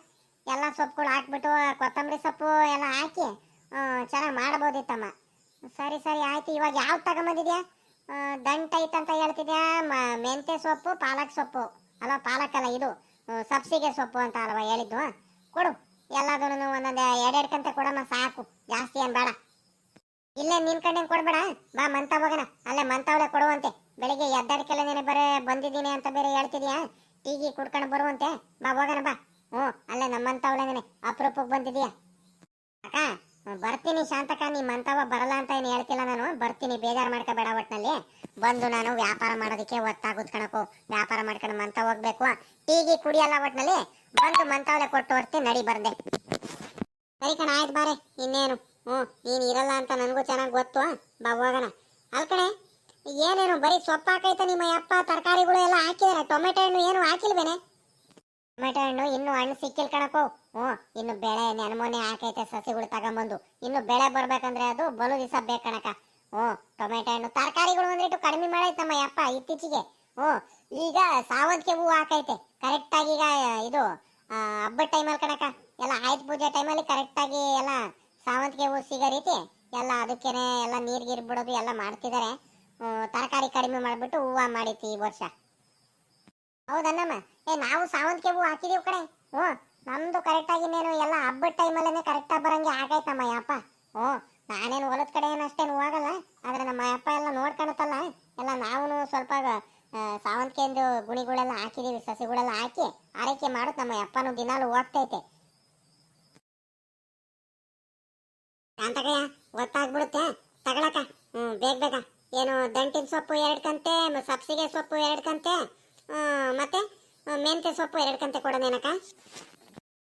ಎಲ್ಲ ಸೊಪ್ಪುಗಳು ಹಾಕ್ಬಿಟ್ಟು, ಕೊತ್ತಂಬರಿ ಸೊಪ್ಪು ಎಲ್ಲ ಹಾಕಿ ಚೆನ್ನಾಗಿ ಮಾಡ್ಬೋದಿತ್ತಮ್ಮ. ಸರಿ ಸರಿ, ಆಯ್ತು. ಇವಾಗ ಯಾವ್ದು ತಗೊಂಬಂದಿದ್ಯಾ? ದಂಟ್ ಐತಂತ ಹೇಳ್ತಿದ್ಯಾ? ಮೆಂತೆ ಸೊಪ್ಪು, ಪಾಲಕ್ ಸೊಪ್ಪು. ಅಲ್ಲ ಪಾಲಕ್ ಅಲ್ಲ ಇದು ಸಬ್ಸಿಗೆ ಸೊಪ್ಪು ಅಂತ ಅಲ್ವಾ ಹೇಳಿದ್ದು? ಕೊಡು. ಎಲ್ಲದನ್ನು ಒಂದೊಂದು ಎರಡೆರಡು ಕಂತ ಕೊಡಮ್ಮ, ಸಾಕು. ಜಾಸ್ತಿ ಏನು ಬೇಡ. ಇಲ್ಲೇ ನಿನ್ ಕಡೆ ಕೊಡ್ಬೇಡ. ಬಾ, ಮಂತ ಹೋಗೋಣ. ಅಲ್ಲೇ ಮಂತಾವಳೆ ಕೊಡುವಂತೆ. ಬೆಳಿಗ್ಗೆ ಎದ್ದಾಡ್ಕೆಲ್ಲ ನೀನು ಬರೇ ಬಂದಿದ್ದೀನಿ ಅಂತ ಬೇರೆ ಹೇಳ್ತಿದ್ಯಾ? ಟೀಗಿ ಕುಡ್ಕೊಂಡು ಬರುವಂತೆ. ಬಾ, ಹೋಗೋಣ ಬಾ. ಹ್ಞೂ, ಅಲ್ಲೇ ನಮ್ಮಂತವಳೆನೇ ಅಪರೂಪಕ್ಕೆ ಬಂದಿದ್ಯಾ? ಅಕ್ಕ ಬರ್ತೀನಿ ಶಾಂತಕ ನಿಮ್ಮ ಮಂತವ ಬರಲ್ಲ ಅಂತ ಏನು ಹೇಳ್ತಿಲ್ಲ ನಾನು. ಬರ್ತೀನಿ, ಬೇಜಾರು ಮಾಡ್ಕೋಬೇಡ ಒಟ್ನಲ್ಲಿ. ಬಂದು ನಾನು ವ್ಯಾಪಾರ ಮಾಡೋದಕ್ಕೆ ಒತ್ತಾಗುದ್ ಕಣಕು. ವ್ಯಾಪಾರ ಮಾಡ್ಕೊಂಡು ಮಂತ ಹೋಗ್ಬೇಕು. ಟೀಗಿ ಕುಡಿಯಲ್ಲ ಒಟ್ನಲ್ಲಿ. ಬಂದು ಮಂತವಲ್ಲೇ ಕೊಟ್ಟು ಹೊರ್ತೀನಿ ನಡಿ ಬರ್ದೆ. ಸರಿ ಕಣ, ಆಯ್ತು ಬಾರೆ. ಇನ್ನೇನು? ಹ್ಞೂ, ನೀನು ಇರಲ್ಲ ಅಂತ ನನಗೂ ಚೆನ್ನಾಗಿ ಗೊತ್ತು. ಬಾ, ಹೋಗೋಣ. ಅಲ್ ಏನೇನು, ಬರೀ ಸೊಪ್ಪು ಹಾಕೈತೆ ನಿಮ್ಮ ಅಪ್ಪ, ತರಕಾರಿಗಳು ಎಲ್ಲ ಹಾಕಿದಾರೆ. ಟೊಮೆಟೊ ಹಣ್ಣು ಏನು ಹಾಕಿಲ್ವೇನೆ? ಟೊಮೆಟೊ ಹಣ್ಣು, ಇನ್ನು ಹಣ್ಣು ಸಿಕ್ಕಿಲ್ ಕಣಕು ಹ್ಞೂ, ಇನ್ನು ಬೆಳೆ ನೆನಮೋನೆ ಹಾಕೈತೆ ಸಸಿಗಳು ತಗೊಂಬಂದು. ಇನ್ನು ಬೆಳೆ ಬರ್ಬೇಕಂದ್ರೆ ಅದು ಬಲು ದಿವಸ ಕಣಕ ಹ್ಞೂ, ಟೊಮೆಟೊ ಹಣ್ಣು ತರಕಾರಿಗಳು ಒಂದಿಟ್ಟು ಕಡಿಮೆ ಮಾಡೈತಮ್ಮ ಯಪ್ಪ ಇತ್ತೀಚೆಗೆ. ಹ್ಞೂ, ಈಗ ಸಾವಂತಿಗೆ ಹೂವು ಹಾಕೈತೆ. ಕರೆಕ್ಟಾಗಿ ಈಗ, ಇದು ಹಬ್ಬದ ಟೈಮಲ್ಲಿ ಕಣಕ ಎಲ್ಲ ಆಯ್ತು ಪೂಜೆ ಟೈಮಲ್ಲಿ ಕರೆಕ್ಟಾಗಿ ಎಲ್ಲ ಸಾವಂತಿಗೆ ಹೂವು ಸಿಗೋ ರೀತಿ ಎಲ್ಲ ಅದಕ್ಕೇನೆ ಎಲ್ಲ ನೀರು ಗೀರು ಬಿಡೋದು ಎಲ್ಲ ಮಾಡ್ತಿದ್ದಾರೆ ತರಕಾರಿ ಕಡಿಮೆ ಮಾಡಿಬಿಟ್ಟು ಹೂವು ಮಾಡಿತ್ತು ಈ ವರ್ಷ. ಹೌದನ್ನಮ್ಮ ಏ, ನಾವು ಸಾವಂತಿಗೆ ಹೂ ಹಾಕಿದೀವಿ ಕಡೆ ಹ್ಞೂ, ನಮ್ದು ಕರೆಕ್ಟಾಗಿ ಇನ್ನೇನು ಎಲ್ಲ ಹಬ್ಬದ ಟೈಮಲ್ಲೇ ಕರೆಕ್ಟಾಗಿ ಬರಂಗೆ ಆಗೈತಮ್ಮ ಯಪ್ಪ ಹ್ಞೂ, ನಾನೇನು ಹೊಲದ ಕಡೆ ಏನು ಅಷ್ಟೇನು ಹೋಗಲ್ಲ, ಆದ್ರೆ ನಮ್ಮ ಅಪ್ಪ ಎಲ್ಲ ನೋಡ್ಕೊಳತ್ತಲ್ಲ ಎಲ್ಲ ನಾವು ಸ್ವಲ್ಪ ಸಾವಂತಿಗೆಂದು ಗುಣಿಗಳೆಲ್ಲ ಹಾಕಿದೀವಿ, ಸಸಿಗಳೆಲ್ಲ ಹಾಕಿ ಆರೈಕೆ ಮಾಡುತ್ತೆ ನಮ್ಮ ಅಪ್ಪನೂ ದಿನಾಲು ಹೋಗ್ತೈತೆ ಕಾಂತಕಯ್ಯ ಗೊತ್ತಾಗ್ಬಿಡುತ್ತೆ? ತಗೊಳಕ ಹ್ಞೂ, ಬೇಗ ಬೇಗ. ಏನು, ದಂಟಿನ ಸೊಪ್ಪು ಎರಡು ಕಂತೆ ಸಬ್ಸಿಗೆ ಸೊಪ್ಪು ಎರಡು ಕಂತೆ. ಮತ್ತೆ? ಮೆಂತ್ಯ ಸೊಪ್ಪು ಎರಡು ಕಂತೆ ಕೊಡೋದೇನಕ್ಕ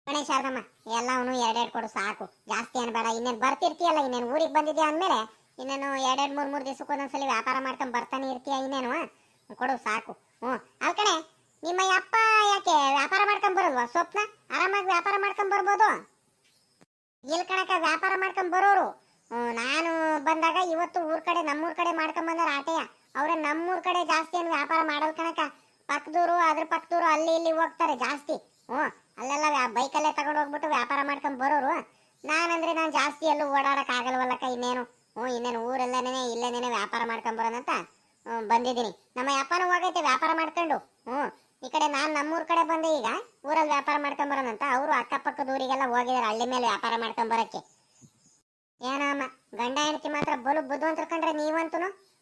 ಗಣೇಶ ಶಾರದಮ್ಮ ಎಲ್ಲವನು ಎರಡೆರಡು ಕೊಡು ಸಾಕು. ಜಾಸ್ತಿ ಏನು ಬೇಡ. ಇನ್ನೇನು ಬರ್ತಿರ್ತೀಯಲ್ಲ, ಇನ್ನೇನು ಊರಿಗೆ ಬಂದಿದ್ಯಾ ಅಂದಮೇಲೆ, ಇನ್ನೇನು ಎರಡೆರಡು, ಮೂರು ಮೂರು ದಿವಸಕ್ಕೆ ಒಂದೊಂದ್ಸಲಿ ವ್ಯಾಪಾರ ಮಾಡ್ಕೊಂಡು ಬರ್ತಾನೆ ಇರ್ತೀಯ ಇನ್ನೇನು ಕೊಡು, ಸಾಕು. ಹ್ಞೂ. ಅಲ್ ಕಡೆ ನಿಮ್ಮ ಅಪ್ಪ ಯಾಕೆ ವ್ಯಾಪಾರ ಮಾಡ್ಕೊಂಡ್ ಬರಲ್ವಾ? ಸೊಪ್ಪನ್ನ ಆರಾಮಾಗಿ ವ್ಯಾಪಾರ ಮಾಡ್ಕೊಂಡ್ ಬರ್ಬೋದು? ಇಲ್ಲಿ ಕಣಕ, ವ್ಯಾಪಾರ ಮಾಡ್ಕೊಂಡ್ ಬರೋರು? ನಾನು ಬಂದಾಗ ಇವತ್ತು ಊರ್ ಕಡೆ, ನಮ್ಮೂರ್ ಕಡೆ ಮಾಡ್ಕೊಂಡ್ ಬಂದಾರ ಆಟೆಯ. ಅವ್ರ ನಮ್ಮೂರ್ ಕಡೆ ಜಾಸ್ತಿ ಏನು ವ್ಯಾಪಾರ ಮಾಡಲ್ ಕಣಕ. ಪಕ್ಕದೂರು ಅದ್ರ ಪಕ್ಕದೂರು ಅಲ್ಲಿ ಇಲ್ಲಿ ಹೋಗ್ತಾರೆ ಜಾಸ್ತಿ. ಹ್ಞೂ, ಅಲ್ಲೆಲ್ಲ ಬೈಕಲ್ಲೇ ತಗೊಂಡು ಹೋಗ್ಬಿಟ್ಟು ವ್ಯಾಪಾರ ಮಾಡ್ಕೊಂಡು ಬರೋರು. ನಾನಂದ್ರೆ ನಾನು ಜಾಸ್ತಿ ಎಲ್ಲೂ ಓಡಾಡಕ್ ಆಗಲ್ವಲ್ಲಕ್ಕ ಇನ್ನೇನು? ಹ್ಞೂ, ಇನ್ನೇನು ಊರಲ್ಲೇನೇ ಇಲ್ಲೇನೇ ವ್ಯಾಪಾರ ಮಾಡ್ಕೊಂಡು ಬರೋಣಂತ ಬಂದಿದ್ದೀನಿ. ನಮ್ಮ ಅಪ್ಪನೂ ಹೋಗೈತೆ ವ್ಯಾಪಾರ ಮಾಡ್ಕೊಂಡು. ಹ್ಞೂ, ಈ ಕಡೆ ನಾನು ನಮ್ಮೂರ ಕಡೆ ಬಂದೆ ಈಗ. ಊರಲ್ಲಿ ವ್ಯಾಪಾರ ಮಾಡ್ಕೊಂಡ್ ಬರೋಣಂತ. ಅವರು ಅಕ್ಕಪಕ್ಕದ ಊರಿಗೆಲ್ಲ ಹೋಗಿದ್ದಾರೆ ಹಳ್ಳಿ ಮೇಲೆ ವ್ಯಾಪಾರ ಮಾಡ್ಕೊಂಡು ಬರಕ್ಕೆ. ಏನಮ್ಮ, ಗಂಡ ಹೆಂಡತಿ ಮಾತ್ರ ಬಲು ಬುದ್ಧಿವಂತರು ಕಂಡ್ರೆ ನೀವಂತೂ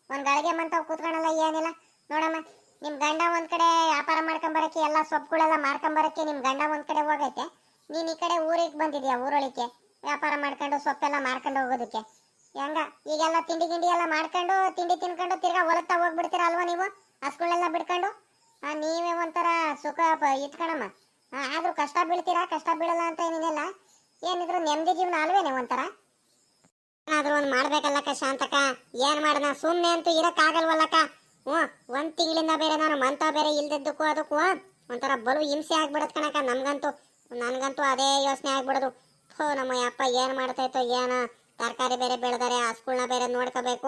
ಒಂದು ಗಳಿಗೆ ಮಂತ ಕೂತ್ಕೊಳಲ್ಲ ಏನಿಲ್ಲ. ನೋಡಮ್ಮ ನಿಮ್ ಗಂಡ ಒಂದ್ ಕಡೆ ವ್ಯಾಪಾರ ಮಾಡ್ಕೊಂಡ್ ಬರಕ್ಕೆ ಎಲ್ಲ ಸೊಪ್ಪುಗಳೆಲ್ಲ ಮಾರ್ಕೊಂಡ್ ಬರಕ್ಕೆ ನಿಮ್ ಗಂಡ ಒಂದ್ ಕಡೆ ಹೋಗೈತೆ. ನೀನ್ ಈ ಕಡೆ ಊರಿಗೆ ಬಂದಿದ್ಯಾ ಊರೊಳಿಕೆ ವ್ಯಾಪಾರ ಮಾಡ್ಕೊಂಡು, ಸೊಪ್ಪೆಲ್ಲ ಮಾರ್ಕೊಂಡು ಹೋಗೋದಕ್ಕೆ. ಹೆಂಗ? ಈಗೆಲ್ಲ ತಿಂಡಿ ಗಿಂಡಿ ಎಲ್ಲ ಮಾಡ್ಕೊಂಡು, ತಿಂಡಿ ತಿನ್ಕೊಂಡು ತಿರ್ಗಾ ಹೊಲತ್ತ ಹೋಗ್ಬಿಡ್ತೀರ ಅಲ್ವಾ ನೀವು? ಹಸ್ಗಳೆಲ್ಲ ಬಿಡ್ಕೊಂಡು? ನೀವೇ ಒಂಥರ ಸುಖ ಇಟ್ಕೊಳಮ್ಮ ಆದ್ರೂ ಕಷ್ಟ ಬೀಳ್ತೀರಾ, ಕಷ್ಟ ಬೀಳಲ್ಲ ಅಂತ ಏನಿಲ್ಲ. ಏನಿದ್ರು ನೆಮ್ಮದಿ ಜೀವನ ಅಲ್ವೇನೆ ಒಂಥರ? ಏನಾದ್ರೂ ಒಂದ್ ಮಾಡ್ಬೇಕಲ್ಲಕ್ಕ ಶಾಂತಕ ಏನ್ ಮಾಡೋಣ ಸುಮ್ನೆ ಅಂತೂ ಇರಕ್ ಆಗಲ್ವಲ್ಲಕ್ಕ ಹ್ಞೂ, ಒಂದ್ ತಿಂಗಳಿಂದ ಬೇರೆ ನಾನು ಮಂತ ಬೇರೆ ಇಲ್ದಿದ್ದಕ್ಕೂ ಅದಕ್ಕೂ ಒಂಥರ ಬಲು ಹಿಂಸೆ ಆಗ್ಬಿಡತ್ ಕಣಕ ನಮಗಂತೂ. ನನ್ಗಂತೂ ಅದೇ ಯೋಚನೆ ಆಗ್ಬಿಡೋದು. ಹೋ ನಮ್ಮ ಅಪ್ಪ ಏನು ಮಾಡ್ತಾಯಿತ್ತು ಏನು? ತರಕಾರಿ ಬೇರೆ ಬೆಳೆದಾರೆ ಸ್ಕೂಲ್ನ ಬೇರೆ ನೋಡ್ಕೋಬೇಕು.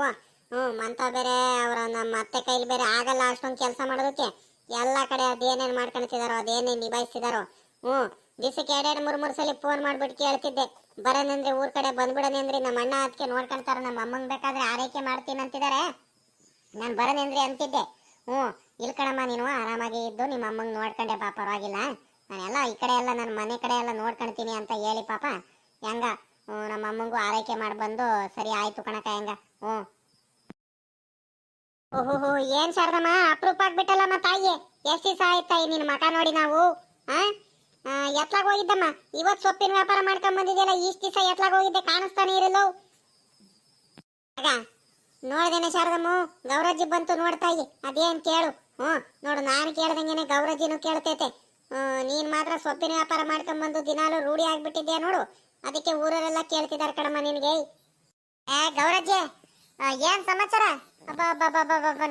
ಹ್ಞೂ, ಮಂತ ಬೇರೆ, ಅವರ ನಮ್ಮ ಅತ್ತೆ ಕೈಲಿ ಬೇರೆ ಆಗಲ್ಲ ಅಷ್ಟೊಂದು ಕೆಲಸ ಮಾಡೋದಕ್ಕೆ. ಎಲ್ಲ ಕಡೆ ಅದೇನೇನು ಮಾಡ್ಕೊಳ್ತಿದಾರೋ ಅದೇನೇನು ನಿಭಾಯಿಸ್ತಿದಾರೋ. ಹ್ಞೂ ದಿವಸಕ್ಕೆ ಎರಡೆರಡು, ಮೂರು ಮೂರು ಸಲ ಫೋನ್ ಮಾಡ್ಬಿಟ್ಟು ಕೇಳ್ತಿದ್ದೆ. ಬರೋಣಂದ್ರೆ ಊರ ಕಡೆ ಬಂದ್ಬಿಡನೆ ಅಂದ್ರೆ ನಮ್ಮ ಅಣ್ಣ ಅದಕ್ಕೆ ನೋಡ್ಕೊಳ್ತಾರೆ ನಮ್ಮ ಅಮ್ಮಂಗೆ ಬೇಕಾದ್ರೆ ಆರೈಕೆ ಮಾಡ್ತೀನಿ ಅಂತಿದ್ದಾರೆ ನಾನು ಬರೋಣಂದ್ರೆ ಅಂತಿದ್ದೆ. ಹ್ಞೂ ಇಲ್ಲಿ ಕಣಮ್ಮ ನೀನು ಆರಾಮಾಗಿ ಇದ್ದು ನಿಮ್ಮ ಅಮ್ಮಂಗೆ ನೋಡ್ಕೊಂಡೆ ಪಾಪ, ಪರವಾಗಿಲ್ಲ. ನಾನೆಲ್ಲ ಈ ಕಡೆ ಎಲ್ಲ ನನ್ನ ಮನೆ ಕಡೆ ಎಲ್ಲ ನೋಡ್ಕೊಳ್ತೀನಿ ಅಂತ ಹೇಳಿ ಪಾಪ. ಹೆಂಗ? ನಮ್ಮ ಅಮ್ಮಂಗೂ ಆರೈಕೆ ಮಾಡಿ ಬಂದು ಸರಿ ಆಯ್ತು ಕಣಕ ಹೆಂಗ? ಹ್ಞೂ. ಓಹೋ ಏನ್ ಶಾರದಮ್ಮ? ಅಪ್ರೂಪ ಆಗ್ಬಿಟ್ಟಲ್ಲಮ್ಮ ತಾಯಿ? ಎಷ್ಟು ದಿವಸ ಆಯ್ತಾ ನಿನ್ನ ಮಕ ನೋಡಿ ನಾವು? ಆ? ಎತ್ಲಾಗ ಹೋಗಿದ್ದಮ್ಮ? ಇವತ್ ಸೊಪ್ಪಿನ ವ್ಯಾಪಾರ ಮಾಡ್ಕೊಂಡ್ ಬಂದಿದ್ಯಲ್ಲ ಇಷ್ಟ ದಿವಸ ಎತ್ಲಾಗ ಹೋಗಿದ್ದೆ, ಕಾಣಿಸ್ತಾನೆ ಇರಲ್ಲ. ನೋಡ್ದೇನೆ ಶಾರದಮ್ಮ, ಗೌರಜ್ಜಿ ಬಂತು ನೋಡ್ತಾಯಿ ಅದೇನ್ ಕೇಳು. ಹ್ಞೂ, ನೋಡು, ನಾನು ಕೇಳ್ದಂಗೆನೆ ಗೌರಜ್ಜಿನೂ ಕೇಳ್ತೈತೆ. ನೀನ್ ಮಾತ್ರ ಸೊಪ್ಪಿನ ವ್ಯಾಪಾರ ಮಾಡ್ಕೊಂಡ್ ಬಂದು ದಿನಾಲು ರೂಢಿ ಆಗ್ಬಿಟ್ಟಿದ್ಯಾ ನೋಡು. ಅದಕ್ಕೆ ಊರರೆಲ್ಲ ಕೇಳ್ತಿದ್ದಾರೆ ಕಣಮ್ಮ ನಿನ್ಗೆ. ಏ, ಗೌರಜ್ಜಿ ಏನ್ ಸಮಾಚಾರ?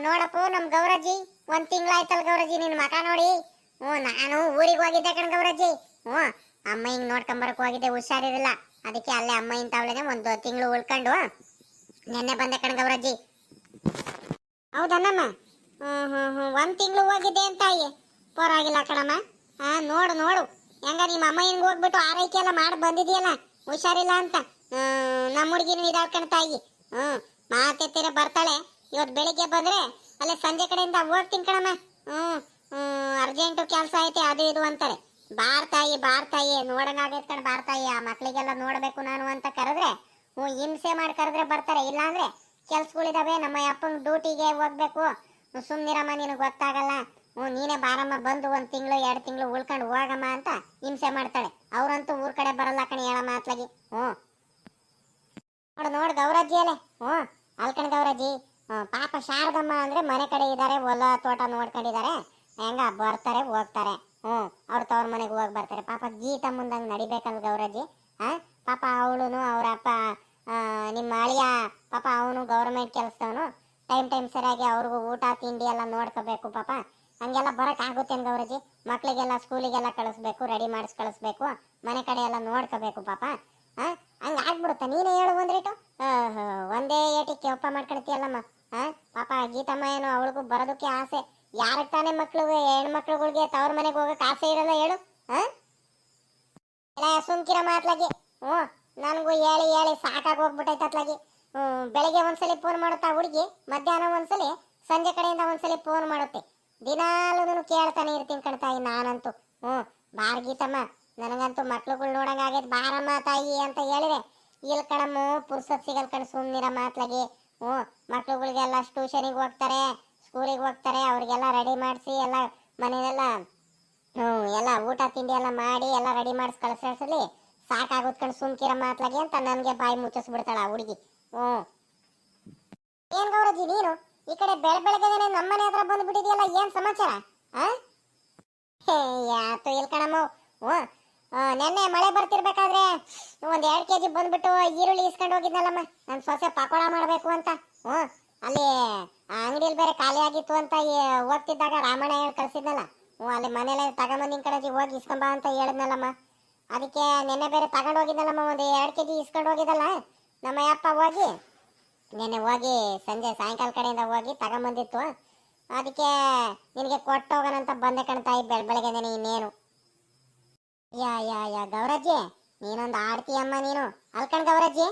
ನೋಡಪ್ಪು, ನಮ್ ಗೌರಜ್ಜಿ, ಒಂದ್ ತಿಂಗಳಾಯ್ತಲ್ಲ ಗೌರಜ್ಜಿ ನಿನ್ ಮಕ ನೋಡಿ. ಹ್ಞೂ, ನಾನು ಊರಿಗೆ ಹೋಗಿದ್ದೆ ಕಣ ಗೌರಜ್ಜಿ. ಹ್ಞೂ, ಅಮ್ಮ ಹಿಂಗ್ ನೋಡ್ಕೊಂಬರಕ್ ಹೋಗಿದ್ದೆ, ಹುಷಾರಿರಲಿಲ್ಲ. ಅದಕ್ಕೆ ಅಲ್ಲೇ ಅಮ್ಮ ಇಂತವಳೇನೆ ಒಂದು ತಿಂಗಳು ಉಳ್ಕೊಂಡು ನೆನ್ನೆ ಬಂದೆ ಕಣ್ ಗೌರಜ್ಜಿ. ಹೌದಣ್ಣಮ್ಮ? ಹ್ಮ್ ಹ್ಮ್ ಹ್ಮ್. ಒಂದ್ ತಿಂಗಳು ಹೋಗಿದ್ದೆ ಅಂತ ಪರವಾಗಿಲ್ಲ ಕಣಮ್ಮ. ಹಾ, ನೋಡು ನೋಡು. ಹೆಂಗ ನಿಮ್ಮ ಅಮ್ಮ ಹಿಂಗ್ ಹೋಗ್ಬಿಟ್ಟು ಆರೈಕೆ ಎಲ್ಲ ಮಾಡಿ ಬಂದಿದ್ಯಲ್ಲ? ಹುಷಾರಿಲ್ಲ ಅಂತ. ನಮ್ಮ ಹುಡುಗಿನೂ ಇದಾಳ್ಕಣ ತಾಯಿ. ಹ್ಮ್, ಮಾತೆತ್ತಿರ ಬರ್ತಾಳೆ. ಇವತ್ತು ಬೆಳಿಗ್ಗೆ ಬಂದ್ರೆ ಅಲ್ಲೇ ಸಂಜೆ ಕಡೆಯಿಂದ ಹೋಗ್ತೀನಿ ಕಣಮ್ಮ. ಹ್ಮ್ ಹ್ಮ್, ಅರ್ಜೆಂಟು ಕೆಲಸ ಐತೆ, ಅದು ಇದು ಅಂತಾರೆ. ಬಾರ್ ತಾಯಿ ಬಾರ್ ತಾಯಿ. ನೋಡಂಗಾಗೈತ್ ಕಣ, ಬಾರ್ ತಾಯಿ. ಆ ಮಕ್ಕಳಿಗೆಲ್ಲ ನೋಡಬೇಕು ನಾನು ಅಂತ ಕರೆದ್ರೆ ಹಿಂಸೆ ಮಾಡಿ ಕರೆದ್ರೆ ಬರ್ತಾರೆ. ಇಲ್ಲಾಂದ್ರೆ ಕೆಲ್ಸಗಳಿದಾವೆ ನಮ್ಮ ಅಪ್ಪನ ಡ್ಯೂಟಿಗೆ ಹೋಗ್ಬೇಕು. ಸುಮ್ನಿರಮ್ಮ, ನಿನಗೆ ಗೊತ್ತಾಗಲ್ಲ. ಹ್ಞೂ, ನೀನೇ ಬಾರಮ್ಮ, ಬಂದು ಒಂದು ತಿಂಗಳು, ಎರಡು ತಿಂಗಳು ಉಳ್ಕೊಂಡು ಹೋಗಮ್ಮ ಅಂತ ಹಿಂಸೆ ಮಾಡ್ತಾಳೆ. ಅವರಂತೂ ಊರ್ ಕಡೆ ಬರಲ್ಲ ಕಣೆ, ಹೇಳಮ್ಮ ಅತ್ಲಾಗಿ ಹ್ಞೂ. ನೋಡು ನೋಡು, ಗೌರಜ್ಜಿ ಅಲ್ಲೇ. ಹ್ಞೂ, ಅಲ್ಕಣ ಗೌರಜ್ಜಿ. ಪಾಪ ಶಾರದಮ್ಮ ಅಂದ್ರೆ ಮನೆ ಕಡೆ ಇದ್ದಾರೆ ಹೊಲ, ತೋಟ ನೋಡ್ಕೊಂಡಿದ್ದಾರೆ ಹೆಂಗ ಬರ್ತಾರೆ, ಹೋಗ್ತಾರೆ. ಹ್ಞೂ, ಅವ್ರ ತವ್ರ ಮನೆಗೆ ಹೋಗಿ ಬರ್ತಾರೆ. ಪಾಪ ಗೀತ ಮುಂದಂಗೆ ನಡಿಬೇಕಲ್ಲ ಗೌರಜ್ಜಿ. ಹಾ? ಪಾಪ ಅವಳು ಅವ್ರ ಅಪ್ಪ ಆ, ನಿಮ್ಮ ಅಳಿಯ ಪಾಪ ಅವನು ಗೌರ್ಮೆಂಟ್ ಕೆಲಸದವನು. ಟೈಮ್ ಟೈಮ್ ಸರಿಯಾಗಿ ಅವ್ರಿಗೂ ಊಟ ತಿಂಡಿ ಎಲ್ಲ ನೋಡ್ಕೋಬೇಕು ಪಾಪ. ಹಂಗೆಲ್ಲ ಬರಕ್ ಗೌರಜಿ? ಮಕ್ಕಳಿಗೆಲ್ಲ ಸ್ಕೂಲಿಗೆಲ್ಲ ಕಳಿಸ್ಬೇಕು ರೆಡಿ ಮಾಡಿಸಿ ಕಳಿಸ್ಬೇಕು. ಮನೆ ಕಡೆ ಎಲ್ಲ ನೋಡ್ಕೋಬೇಕು ಪಾಪ. ಹಾ ಹಂಗ ಆಗ್ಬಿಡುತ್ತ? ನೀನೇ ಹೇಳು ಬಂದ್ರಿಟ್ಟು ಒಂದೇ ಏಟಿಗೆ ಒಪ್ಪ ಮಾಡ್ಕೊಳ್ತೀಯಲ್ಲಮ್ಮ. ಹಾ ಪಾಪ ಗೀತಮ್ಮ ಏನು ಅವಳಿಗೂ ಬರೋದಕ್ಕೆ ಆಸೆ. ಯಾರಿಗೆ ತಾನೇ ಮಕ್ಳಿಗೆ ಹೆಣ್ಮಕ್ಳುಗಳಿಗೆ ತವ್ರ ಮನೆಗೆ ಹೋಗಕ್ ಆಸೆ ಇರಲ್ಲ ಹೇಳು. ಹಾ ಸುಮ್ಕಿರ ಮಾತ್ಲಾಗಿ. ಹ್ಞೂ ನನಗೂ ಹೇಳಿ ಹೇಳಿ, ಸಾಕಾಗಿ ಹೋಗ್ಬಿಟ್ಟೈತೆ ಅತ್ಲಾಗಿ. ಬೆಳಿಗ್ಗೆ ಒಂದ್ಸಲಿ ಫೋನ್ ಮಾಡುತ್ತಾ ಹುಡುಗಿ, ಮಧ್ಯಾಹ್ನ ಒಂದ್ಸಲಿ, ಸಂಜೆ ಕಡೆಯಿಂದ ಒಂದ್ಸಲಿ ಫೋನ್ ಮಾಡುತ್ತೆ. ದಿನಾಲೂ ಕೇಳ್ತಾನೆ ಇರ್ತೀನಿ ಕಣ್ತಾಯಿ ನಾನಂತೂ. ಹ್ಞೂ ಬಾರ್ ಗೀತಮ್ಮ, ನನಗಂತೂ ಮಕ್ಳುಗಳು ನೋಡಂಗಾಗೈತೆ ಬಾರಮ್ಮ ತಾಯಿ ಅಂತ ಹೇಳಿದೆ. ಇಲ್ಲಿ ಕಣಮ್ಮ, ಪುರ್ಸತ್ ಸಿಗಲ್ ಕಣ ಸುಮ್ಮನಿರ ಮಾತ್ಲಾಗಿ ಹ್ಞೂ ಮಕ್ಳುಗಳಿಗೆಲ್ಲ ಟ್ಯೂಷನಿಗೆ ಹೋಗ್ತಾರೆ ಸ್ಕೂಲಿಗೆ ಹೋಗ್ತಾರೆ, ಅವ್ರಿಗೆಲ್ಲ ರೆಡಿ ಮಾಡಿಸಿ ಎಲ್ಲ ಮನೆಯೆಲ್ಲ ಹ್ಞೂ ಎಲ್ಲ ಊಟ, ತಿಂಡಿ ಎಲ್ಲ ಮಾಡಿ ಎಲ್ಲ ರೆಡಿ ಮಾಡಿಸಿ ಕಳ್ಸೋಸಲಿ ಸಾಕಾಗುತ್ತೆ ಕಣ್ ಸುಮ್ಕಿರ ಮಾತ್ಲಾಗಿ ಅಂತ ನನಗೆ ಬಾಯಿ ಮುಚ್ಚಿಸ್ಬಿಡ್ತಾಳ ಹುಡುಗಿ. ಹ್ಞೂ ಏನ್ ಗೌರಜಿ ನೀನು? ಈ ಕಡೆ ಬೆಳ ಬೆಳಗ್ಗೆನೆ ನಮ್ಮನೆ ಹತ್ರ ಬಂದ್ಬಿಟ್ಟಿದ್ಯಲ್ಲ ಏನ್ ಸಮಾಚಾರ? ಆ? ಹೇ, ಯಾತು ಇಲ್ಲಿ ಕಣಮ್ಮ. ಹ್ಞೂ ನೆನ್ನೆ ಮಳೆ ಬರ್ತಿರ್ಬೇಕಾದ್ರೆ ಒಂದ್ ಎರಡ್ ಕೆಜಿ ಬಂದ್ಬಿಟ್ಟು ಈರುಳ್ಳಿ ಇಸ್ಕೊಂಡು ಹೋಗಿದ್ನಲ್ಲಮ್ಮ. ನನ್ ಸೊಸೆ ಪಕೋಡ ಮಾಡ್ಬೇಕು ಅಂತ. ಹ್ಞೂ ಅಲ್ಲಿ ಆ ಅಂಗಡಿಯಲ್ಲಿ ಬೇರೆ ಖಾಲಿ ಆಗಿತ್ತು ಅಂತ ಹೋಗ್ತಿದ್ದಾಗ ರಾಮಣ್ಣ ಹೇಳಿ ಕಳ್ಸಿದ್ನಲ್ಲ. ಹ್ಞೂ ಅಲ್ಲಿ ಮನೇಲೆ ತಗೊಂಬಂದಿನ ಕಡೆ ಹೋಗಿ ಇಸ್ಕೊಂಬ ಅಂತ ಹೇಳಿದ್ನಲ್ಲಮ್ಮ. ಅದಕ್ಕೆ ನೆನ್ನೆ ಬೇರೆ ತಗೊಂಡು ಹೋಗಿದ್ನಲ್ಲಮ್ಮ ಒಂದು ಎರಡು ಕೆಜಿ ಇಸ್ಕೊಂಡು ಹೋಗಿದ್ದಲ್ಲ, ನಮ್ಮ ಅಪ್ಪ ಹೋಗಿ, ನೆನ್ನೆ ಹೋಗಿ ಸಂಜೆ ಸಾಯಂಕಾಲ ಕಡೆಯಿಂದ ಹೋಗಿ ತಗೊಂಬಂದಿತ್ತು. ಅದಕ್ಕೆ ನಿನಗೆ ಕೊಟ್ಟು ಹೋಗೋಣ ಅಂತ ಬಂದೆ ಕಣ್ತಾಯಿ ಬೆಳ ನೆನೆ ಇನ್ನೇನು. ಯಾ ಯಾ ಯಾ, ಗೌರಜ್ಜಿ, ನೀನೊಂದು ಆಡ್ತೀಯಮ್ಮ ನೀನು. ಅಲ್ಕಣ್ ಗೌರಜ್ಜಿ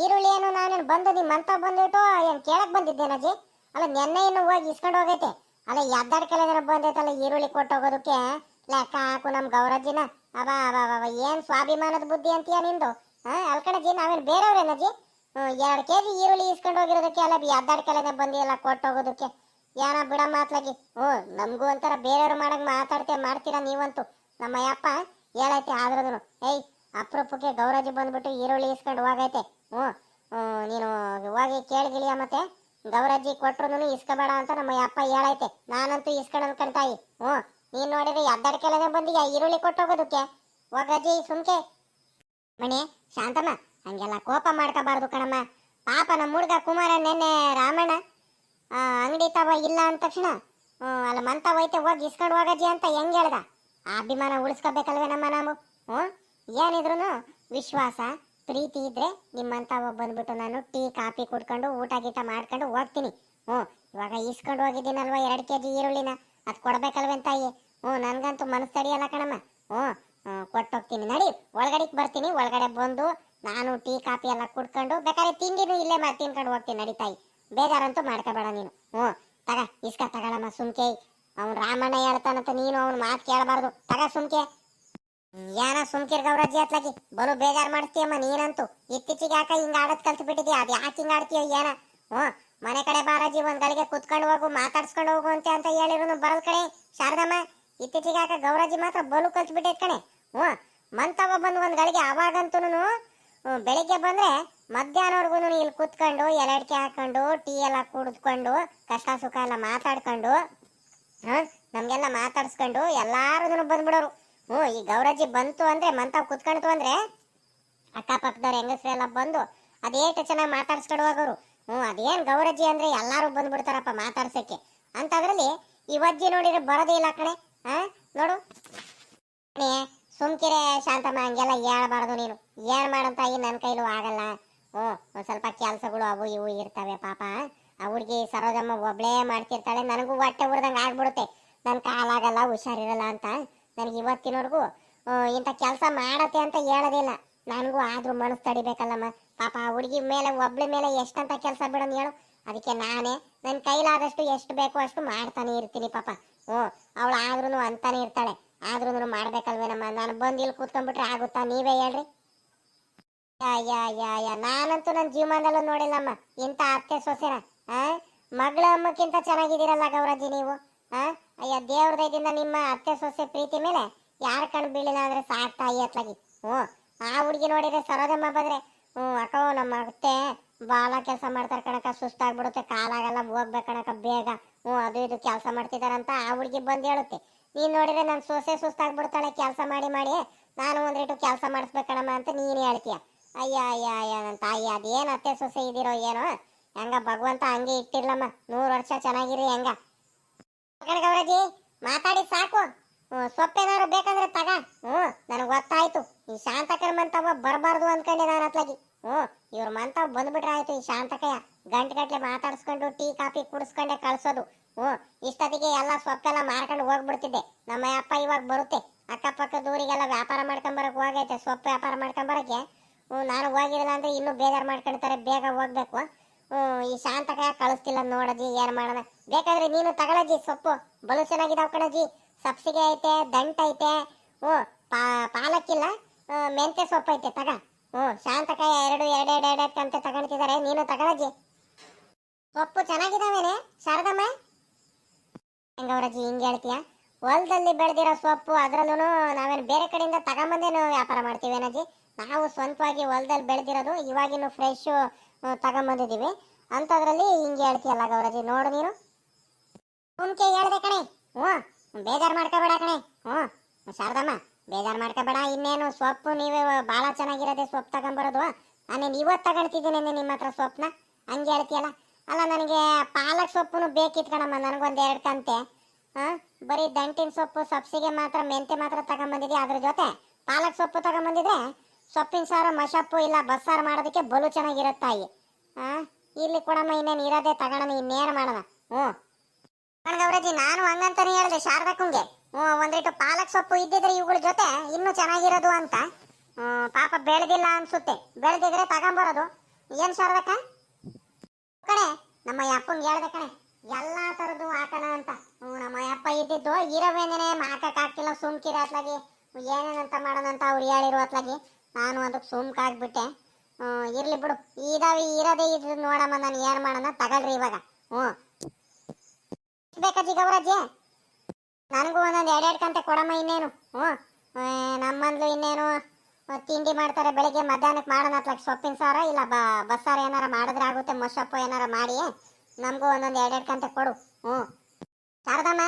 ಈರುಳ್ಳಿ ಏನು ನಾನು ಬಂದು ನಿಮ್ಮ ಅಂತ ಬಂದ್ಬಿಟ್ಟು ಏನು ಕೇಳಕ್ ಬಂದಿದ್ದೇನಜ್ಜಿ ಅಲ್ಲ, ನೆನ್ನೆ ಇನ್ನು ಹೋಗಿ ಇಸ್ಕೊಂಡು ಹೋಗೈತೆ. ಅಲ್ಲ ಎದ್ದಾಡ್ ಕೆಲ ಬಂದೈತಲ್ಲ, ಈರುಳ್ಳಿ ಕೊಟ್ಟು ಹೋಗೋದಕ್ಕೆ ಲೆಕ್ಕ ಹಾಕು ನಮ್ಮ ಗೌರಜ್ಜಿನ. ಅವ ಅವ, ಅವ ಏನ್ ಸ್ವಾಭಿಮಾನದ ಬುದ್ಧಿ ಅಂತೀಯ ನಿಂದು? ಹಾ ನಾವೇನ್ ಬೇರೆಯವ್ರೇನಜ್ಜಿ ಎರಡು ಕೆ ಜಿ ಈರುಳ್ಳಿ ಇಸ್ಕೊಂಡು ಹೋಗಿರೋದಕ್ಕೆ ಅಲ್ಲ ಎದ್ದಾಡ್ ಕೆಳಗೆ ಬಂದಿಲ್ಲ ಕೊಟ್ಟು ಹೋಗೋದಕ್ಕೆ. ಏನ ಬಿಡ ಮಾತ್ಲಾಗಿ ಹ್ಞೂ ನಮಗೂ ಒಂಥರ ಬೇರೆಯವ್ರು ಮಾಡಂಗ್ ಮಾತಾಡ್ತೇ ಮಾಡ್ತೀರಾ ನೀವಂತೂ. ನಮ್ಮ ಯಪ್ಪ ಹೇಳೈತೆ ಆದ್ರೂ ಏಯ್ ಅಪ್ರೂಪಕ್ಕೆ ಗೌರಾಜಿ ಬಂದ್ಬಿಟ್ಟು ಈರುಳ್ಳಿ ಇಸ್ಕೊಂಡು ಹೋಗೈತೆ. ಹ್ಞೂ ನೀನು ಹೋಗಿ ಕೇಳಿಗಿಳಿಯ ಮತ್ತೆ? ಗೌರಜ್ಜಿ ಕೊಟ್ರು ಇಸ್ಕೋಬೇಡ ಅಂತ ನಮ್ಮ ಅಪ್ಪ ಹೇಳೈತೆ. ನಾನಂತೂ ಇಸ್ಕೊಂಡು ಅನ್ಕೊಂತಾಯಿ ಹ್ಞೂ ನೀನ್ ನೋಡಿದ್ರೆ ಕೆಳಗೆ ಬಂದಿಯ ಈರುಳ್ಳಿ ಕೊಟ್ಟೋಗೋದಕ್ಕೆ ಹೋಗಜ್ಜಿ ಸುಮ್ಕೆ. ಮಣಿ, ಶಾಂತಮ್ಮ, ಹಂಗೆಲ್ಲ ಕೋಪ ಮಾಡ್ಕೋಬಾರ್ದು ಕಣಮ್ಮ. ಪಾಪ ನಮ್ಮ ಹುಡುಗ ಕುಮಾರ, ನೆನ್ನೆ ರಾಮಣ್ಣ ಅಂಗಡಿ ತವ ಇಲ್ಲ ಅಂದ ತಕ್ಷಣ ಅಲ್ಲ ಮಂತ ಹೋಯ್ತೆ, ಹೋಗಿ ಇಸ್ಕೊಂಡು ಹೋಗಜ್ಜಿ ಅಂತ ಹೆಂಗ್ ಹೇಳ್ದ? ಆ ಅಭಿಮಾನ ಉಳಿಸ್ಕೋಬೇಕಲ್ವೇನಮ್ಮ ನಾವು ಹ್ಞೂ ಏನಿದ್ರು ವಿಶ್ವಾಸ, ಪ್ರೀತಿ ಇದ್ರೆ ನಿಮ್ಮಂತವ ಬಂದ್ಬಿಟ್ಟು ನಾನು ಟೀ, ಕಾಫಿ ಕುಡ್ಕೊಂಡು ಊಟ ಗೀಟ ಮಾಡ್ಕೊಂಡು ಹೋಗ್ತೀನಿ. ಹ್ಞೂ ಇವಾಗ ಇಸ್ಕೊಂಡು ಹೋಗಿದ್ದೀನಲ್ವ ಎರಡು ಕೆ ಜಿ ಈರುಳ್ಳಿನ? ಅದು ಕೊಡ್ಬೇಕಲ್ವೇನ್ ತಾಯಿ? ಹ್ಞೂ, ನನಗಂತೂ ಮನಸ್ಸು ತಡಿಯಲ್ಲ ಕಣಮ್ಮ. ಹ್ಞೂ ಕೊಟ್ಟೋಗ್ತೀನಿ. ನಡಿ ಒಳಗಡೆ ಬರ್ತೀನಿ, ಒಳಗಡೆ ಬಂದು ನಾನು ಟೀ, ಕಾಫಿ ಎಲ್ಲ ಕುಡ್ಕೊಂಡು, ಬೇಕಾದ್ರೆ ತಿಂಡಿನೂ ಇಲ್ಲೇ ಮಾಡಿ ತಿನ್ಕೊಂಡು ಹೋಗ್ತೀನಿ ನಡಿ ತಾಯಿ. ಬೇಜಾರಂತೂ ಮಾಡ್ಕೋಬೇಡ ನೀನು. ಹ್ಞೂ, ತಗ, ಇಸ್ಕ ತಗೊಳಮ್ಮ ಸುಮ್ಕೆ. ಅವ್ನು ರಾಮಣ್ಣ ಹೇಳ್ತಾನಂತ ನೀನು ಅವ್ನ ಮಾತು ಕೇಳಬಾರ್ದು. ತಗ ಸುಮ್ಕೆ. ಏನ ಸುಮ್ಕಿರ್ ಗೌರಜ್ಜಿ ಅತ್ಲಾಗಿ ಬಲು ಬೇಜಾರು ಮಾಡ್ತೀಯಮ್ಮ ನೀನಂತೂ. ಇತ್ತೀಚೆಗೆ ಯಾಕ ಹಿಂಗೆ ಆಡೋದು ಕಲ್ತು ಬಿಟ್ಟಿದ್ಯಾ ಅದು ಯಾಕೆ ಹಿಂಗೆ ಆಡ್ತೀಯೋ ಏನ? ಹ್ಞೂ, ಮನೆ ಕಡೆ ಬಾರಾಜಿ ಒಂದ್ ಗಳಿಗೆ ಕುತ್ಕೊಂಡು ಹೋಗು, ಮಾತಾಡ್ಸ್ಕೊಂಡು ಹೋಗು ಅಂತ ಅಂತ ಹೇಳಿರು ಬರಲ್ ಕಡೆ ಶಾರದಮ್ಮ. ಇತ್ತೀಚೆಗೆ ಯಾಕ ಗೌರಾಜಿ ಮಾತ್ರ ಬಲು ಕಲ್ತು ಬಿಟ್ಟೈತ್ ಕಣೆ. ಹ್ಞೂ ಮಂತವ ಬಂದು ಒಂದ್ ಗಳಿಗೆ ಅವಾಗಂತೂ ಬೆಳಿಗ್ಗೆ ಬಂದ್ರೆ ಮಧ್ಯಾಹ್ನವರೆಗೂ ಇಲ್ಲಿ ಕುತ್ಕೊಂಡು ಎಲಡಿಕೆ ಹಾಕೊಂಡು, ಟೀ ಎಲ್ಲ ಕುಡಿದ್ಕೊಂಡು ಕಷ್ಟ ಸುಖ ಎಲ್ಲ ಮಾತಾಡ್ಕೊಂಡು ಹ ನಮಗೆಲ್ಲ ಮಾತಾಡ್ಸ್ಕೊಂಡು ಎಲ್ಲಾರು ಬಂದ್ಬಿಡೋರು. ಹ್ಞೂ, ಈ ಗೌರಜ್ಜಿ ಬಂತು ಅಂದ್ರೆ ಮಂತವ್ ಕುತ್ಕೊಂಡ್ತು ಅಂದ್ರೆ, ಅಕ್ಕಪಕ್ಕದವ್ರು ಹೆಂಗಸ್ರೆಲ್ಲ ಬಂದು ಅದೇಟು ಚೆನ್ನಾಗಿ ಮಾತಾಡ್ಸ್ಕೊಂಡು ಹೋಗೋರು. ಹ್ಞೂ, ಅದೇನ್ ಗೌರಜ್ಜಿ ಅಂದ್ರೆ ಎಲ್ಲಾರು ಬಂದ್ಬಿಡ್ತಾರಪ್ಪ ಮಾತಾಡ್ಸಕ್ಕೆ. ಅಂತದ್ರಲ್ಲಿ ಇವಜ್ಜಿ ವಜ್ಜಿ ನೋಡಿದ್ರೆ ಬರೋದೇ ಇಲ್ಲ ಕಣೆ. ನೋಡು. ಸುಮ್ಕಿರೆ ಶಾಂತಮ್ಮ, ಹಂಗೆಲ್ಲ ಹೇಳ್ಬಾರ್ದು ನೀನು. ಏನ್ ಮಾಡಂತ ಈ ನನ್ನ ಕೈಲೂ ಆಗಲ್ಲ. ಹ್ಞೂ, ಒಂದ್ ಸ್ವಲ್ಪ ಕೆಲ್ಸಗಳು ಅವು ಇವು ಇರ್ತವೆ ಪಾಪ. ಆ ಹುಡುಗಿ ಸರೋಜಮ್ಮ ಒಬ್ಳೇ ಮಾಡ್ತಿರ್ತಾಳೆ. ನನಗೂ ಹೊಟ್ಟೆ ಉರ್ದಂಗೆ ಆಗ್ಬಿಡುತ್ತೆ. ನನ್ನ ಕಾಲಾಗಲ್ಲ ಹುಷಾರಿರಲ್ಲ ಅಂತ. ನನಗೆ ಇವತ್ತಿನವರೆಗೂ ಇಂಥ ಕೆಲಸ ಮಾಡತ್ತೆ ಅಂತ ಹೇಳೋದಿಲ್ಲ. ನನಗೂ ಆದ್ರೂ ಮನಸ್ಸು ತಡಿಬೇಕಲ್ಲಮ್ಮ. ಪಾಪ ಆ ಹುಡುಗಿ ಮೇಲೆ, ಒಬ್ಳ ಮೇಲೆ ಎಷ್ಟಂತ ಕೆಲಸ ಬಿಡೋನ್ ಹೇಳು. ಅದಕ್ಕೆ ನಾನೇ ನನ್ನ ಕೈಲಾದಷ್ಟು ಎಷ್ಟು ಬೇಕೋ ಅಷ್ಟು ಮಾಡ್ತಾನೆ ಇರ್ತೀನಿ ಪಾಪ. ಹ್ಞೂ, ಅವಳು ಆದ್ರೂ ಅಂತಾನೆ ಇರ್ತಾಳೆ. ಆದ್ರೂ ಮಾಡ್ಬೇಕಲ್ವೇನಮ್ಮ ನಾನು ಬಂದು ಇಲ್ಲಿ ಕೂತ್ಕೊಂಡ್ಬಿಟ್ರೆ ಆಗುತ್ತಾ? ನೀವೇ ಹೇಳ್ರಿ. ಯಾ ನಾನಂತೂ ನನ್ನ ಜೀವಮಾನದಲ್ಲೂ ನೋಡಿಲ್ಲಮ್ಮ. ಇಂಥ ಅತ್ತೆ ಸೊಸೆನ, ಆ? ಮಗಳ ಅಮ್ಮಕ್ಕಿಂತ ಚೆನ್ನಾಗಿದ್ದೀರಲ್ಲ ಗೌರಜ್ಜಿ ನೀವು, ಆ? ಅಯ್ಯ, ದೇವ್ರ ದಯದಿಂದ ನಿಮ್ಮ ಅತ್ತೆ ಸೊಸೆ ಪ್ರೀತಿ ಮೇಲೆ ಯಾರು ಕಣ್ ಬೀಳಿಲ್ಲ ಅಂದ್ರೆ ಸಾಕ್ ತಾಯಿ ಅತ್ಲಾಗಿ. ಹ್ಞೂ, ಆ ಹುಡುಗಿ ನೋಡಿದ್ರೆ ಸರೋದಮ್ಮ ಬಂದ್ರೆ, ಹ್ಞೂ, ಅಕ್ಕೋ, ನಮ್ಮ ಅತ್ತೆ ಬಾಲ ಕೆಲಸ ಮಾಡ್ತಾರೆ ಕಣಕ ಸುಸ್ತಾಗ್ಬಿಡುತ್ತೆ, ಕಾಲಾಗಲ್ಲ ಹೋಗ್ಬೇಕು ಕಣಕ ಬೇಗ. ಹ್ಞೂ, ಅದು ಇದು ಕೆಲಸ ಮಾಡ್ತಿದಾರಂತ ಆ ಹುಡುಗಿ ಬಂದು ಹೇಳುತ್ತೆ. ನೀನ್ ನೋಡಿದ್ರೆ ನನ್ನ ಸೊಸೆ ಸುಸ್ತಾಗ್ಬಿಡ್ತಾಳೆ, ಕೆಲಸ ಮಾಡಿ ಮಾಡಿ ನಾನು ಒಂದಿಟ್ಟು ಕೆಲಸ ಮಾಡಿಸ್ಬೇಕಣಮ್ಮ ಅಂತ ನೀನು ಹೇಳ್ತೀಯ. ಅಯ್ಯ ಅಯ್ಯ ಅಯ್ಯ ನನ್ನ ತಾಯಿ, ಅದೇನು ಅತ್ತೆ ಸೊಸೆ ಇದಿರೋ ಏನೋ? ಹೆಂಗ ಭಗವಂತ ಹಂಗೆ ಇಟ್ಟಿರ್ಲಮ್ಮ. ನೂರು ವರ್ಷ ಚೆನ್ನಾಗಿರಿ ಹೆಂಗ. ಗೌರಜಿ, ಮಾತಾಡಿ ಸಾಕು. ಸೊಪ್ಪೇನಾದ್ರು ಬೇಕಂದ್ರೆ ತಗ. ಹ್ಞೂ, ನನಗೆ ಗೊತ್ತಾಯ್ತು. ಈ ಶಾಂತಕರ ಮಂತವ ಬರಬಾರ್ದು ಅನ್ಕೊಂಡೆ ನಾನು ಅತ್ಲಾಗಿ. ಹ್ಞೂ, ಇವ್ರ ಮಂತವ್ ಬಂದ್ಬಿಟ್ರೆ ಆಯ್ತು ಈ ಶಾಂತಕಯ್ಯ. ಗಂಟೆ ಮಾತಾಡಿಸ್ಕೊಂಡು ಟೀ, ಕಾಫಿ ಕುಡಿಸ್ಕೊಂಡೆ ಕಳ್ಸೋದು. ಹ್ಞೂ, ಇಷ್ಟೊತ್ತಿಗೆ ಎಲ್ಲ ಸೊಪ್ಪೆಲ್ಲ ಮಾರ್ಕೊಂಡು ಹೋಗ್ಬಿಡ್ತಿದ್ದೆ. ನಮ್ಮ ಅಪ್ಪ ಇವಾಗ ಬರುತ್ತೆ. ಅಕ್ಕಪಕ್ಕದ ಊರಿಗೆಲ್ಲ ವ್ಯಾಪಾರ ಮಾಡ್ಕೊಂಬರಕ್ಕೆ ಹೋಗೈತೆ ಸೊಪ್ಪು ವ್ಯಾಪಾರ ಮಾಡ್ಕೊಂಬರಕ್ಕೆ ಹ್ಞೂ, ನಾನು ಹೋಗಿರಲಿಲ್ಲ ಅಂದ್ರೆ ಇನ್ನೂ ಬೇಜಾರು ಮಾಡ್ಕೊಳ್ತಾರೆ ಬೇಗ ಹೋಗ್ಬೇಕು. ಹ್ಞೂ, ಈ ಶಾಂತಕ ಕಳಿಸ್ತಿಲ್ಲ ನೋಡಜ್ಜಿ, ಏನು ಮಾಡೋಣ. ಬೇಕಾದ್ರೆ ನೀನು ತಗೊಳಜ್ಜಿ ಸೊಪ್ಪು. ಬಲು ಚೆನ್ನಾಗಿದ್ದಾವೆ ಕಣಜಿ ಸಬ್ಸಿಗೆ ಐತೆ, ದಂಟ ಐತೆ. ಹ್ಞೂ, ಪಾ, ಪಾಲಕ್ಕಿಲ್ಲ ಮೆಂತ್ಯ ಸೊಪ್ಪು ಐತೆ, ತಗ. ಹ್ಞೂ, ಶಾಂತಕಾಯ ಎರಡು ಎರಡು ಎರಡು ಎರಡು ಅಂತ ತಗೊಂತಿದ್ದಾರೆ ನೀನು ತಗೊಳಜ್ಜಿ. ಸೊಪ್ಪು ಚೆನ್ನಾಗಿದಾವೇನೆ ಶಾರದಮ್ಮ? ಹೆಂಗವ್ರಜ್ಜಿ, ಹಿಂಗೆ ಹೇಳ್ತೀಯಾ? ಹೊಲದಲ್ಲಿ ಬೆಳೆದಿರೋ ಸೊಪ್ಪು ಅದರಲ್ಲೂ ನಾವೇನು ಬೇರೆ ಕಡೆಯಿಂದ ತಗೊಂಬಂದೇನು ವ್ಯಾಪಾರ ಮಾಡ್ತೀವಿ ಏನಜ್ಜಿ ನಾವು ಸ್ವಂತವಾಗಿ ಹೊಲದಲ್ಲಿ ಬೆಳೆದಿರೋದು ಇವಾಗಿನ್ನು ಫ್ರೆಶ್ ತಗೊಂಬಂದಿದ್ದೀವಿ. ಅಂಥದ್ರಲ್ಲಿ ಹಿಂಗೆ ಹೇಳ್ತೀಯಲ್ಲ ಗೌರಜ್ಜಿ, ನೋಡು ನೀನು. ಸುಮ್ಕೆ ಹೇಳ್ದೆ ಕಣೆ. ಹ್ಞೂ, ಬೇಜಾರು ಮಾಡ್ಕೋಬೇಡ ಕಣೆ. ಹ್ಞೂ, ಶಾರದಮ್ಮ, ಬೇಜಾರು ಮಾಡ್ಕೋಬೇಡ. ಇನ್ನೇನು ಸೊಪ್ಪು ನೀವೇ ಭಾಳ ಚೆನ್ನಾಗಿರೋದೆ ಸೊಪ್ಪು ತಗೊಂಬರೋದು. ನಾನೇನು ಇವತ್ತು ತಗೊಳ್ತಿದ್ದೀನಿ ನಿಮ್ಮ ಹತ್ರ ಸೊಪ್ಪನ್ನ? ಹಂಗೆ ಹೇಳ್ತೀಯಲ್ಲ. ಅಲ್ಲ, ನನಗೆ ಪಾಲಕ್ ಸೊಪ್ಪು ಬೇಕಿತ್ತು ಕಣಮ್ಮ, ನನಗೊಂದು ಎರಡು ಕಂತೆ ಹಾಂ ಬರೀ ದಂಟಿನ ಸೊಪ್ಪು, ಸಬ್ಸಿಗೆ ಮಾತ್ರ ಮೆಂತೆ ಮಾತ್ರ ತಗೊಂಬಂದಿದ್ದೆ ಅದ್ರ ಜೊತೆ? ಪಾಲಕ್ ಸೊಪ್ಪು ತಗೊಂಬಂದಿದ್ರೆ ಸೊಪ್ಪಿನ ಸಾರು, ಮಶಪ್ಪು ಇಲ್ಲ, ಬಸ್ಸಾರು ಮಾಡೋದಕ್ಕೆ ಬಲು ಚೆನ್ನಾಗಿರುತ್ತೆ ತಾಯಿ. ಹಾಂ ಇಲ್ಲಿ ಕೊಡಮ್ಮ, ಇನ್ನೇನು ಇರೋದೇ ತಗೋಣ ಇನ್ನೇನು ಮಾಡೋಣ? ಹ್ಞೂ. ನಾನು ಹಂಗಂತಾನೆ ಹೇಳಿದೆ ಶಾರದಕ್ಕಂಗೆ ಹ್ಞೂ, ಒಂದಿಟ್ಟು ಪಾಲಕ್ ಸೊಪ್ಪು ಇದ್ದಿದ್ರೆ ಇವುಗಳ ಜೊತೆ ಇನ್ನೂ ಚೆನ್ನಾಗಿರೋದು ಅಂತ. ಪಾಪ ಬೆಳೆದಿಲ್ಲ ಅನ್ಸುತ್ತೆ. ಬೆಳೆದಿದ್ರೆ ತಗೊಂಬರೋದು. ಏನು ಶಾರದಕ್ಕ? ಕಣೆ ನಮ್ಮ ಅಪ್ಪಂಗೆ ಹೇಳ್ದೆ ಕಣೆ ಎಲ್ಲಾ ತರದ್ದು ಹಾಕೋಣ ಅಂತ. ಹ್ಞೂ ನಮ್ಮ ಅಪ್ಪ ಇದ್ದಿದ್ದು ಇರೋವೇನೇನೆ ಹಾಕಕ್ ಆಗ್ತಿಲ್ಲ ಸುಮ್ಕಿರ ಅತ್ಲಾಗಿ. ಏನೇನಂತ ಮಾಡೋಣ ಅಂತ ಅವ್ರು ಹೇಳಿರೋ ಅತ್ಲಾಗಿ. ನಾನು ಅದಕ್ಕೆ ಸುಮ್ಕಾಗ್ಬಿಟ್ಟೆ ಹ್ಮ್, ಇರ್ಲಿ ಬಿಡು. ಇದಾವೆ ಇರೋದೇ ಇದ್ ನೋಡಮ್ಮ ನಾನು ಏನು ಮಾಡೋಣ ತಗೊಳ್ರಿ ಇವಾಗ. ಹ್ಞೂ. ಬೇಕಾಜಿ ಗೌರಾಜಿ ನನಗೂ ಒಂದೊಂದು ಎರಡೆರಡು ಕಂತೆ ಕೊಡಮ್ಮ ಇನ್ನೇನು. ಹ್ಞೂ. ನಮ್ಮಂದ್ಲು ಇನ್ನೇನು? ತಿಂಡಿ ಮಾಡ್ತಾರೆ, ಬೆಳಿಗ್ಗೆ ಮಧ್ಯಾಹ್ನಕ್ಕೆ ಮಾಡೋಣ ಅತ್ಲಾಗ ಸೊಪ್ಪಿನ ಸಾರ, ಇಲ್ಲ ಬ, ಬಸ್ಸಾರ ಏನಾರ ಮಾಡಿದ್ರೆ ಆಗುತ್ತೆ, ಮೊಸಪ್ಪು ಏನಾರ ಮಾಡಿ, ನಮಗೂ ಒಂದೊಂದು ಎರಡೆರಡು ಗಂಟೆ ಕೊಡು. ಹ್ಞೂ. ಶಾರದಮ್ಮ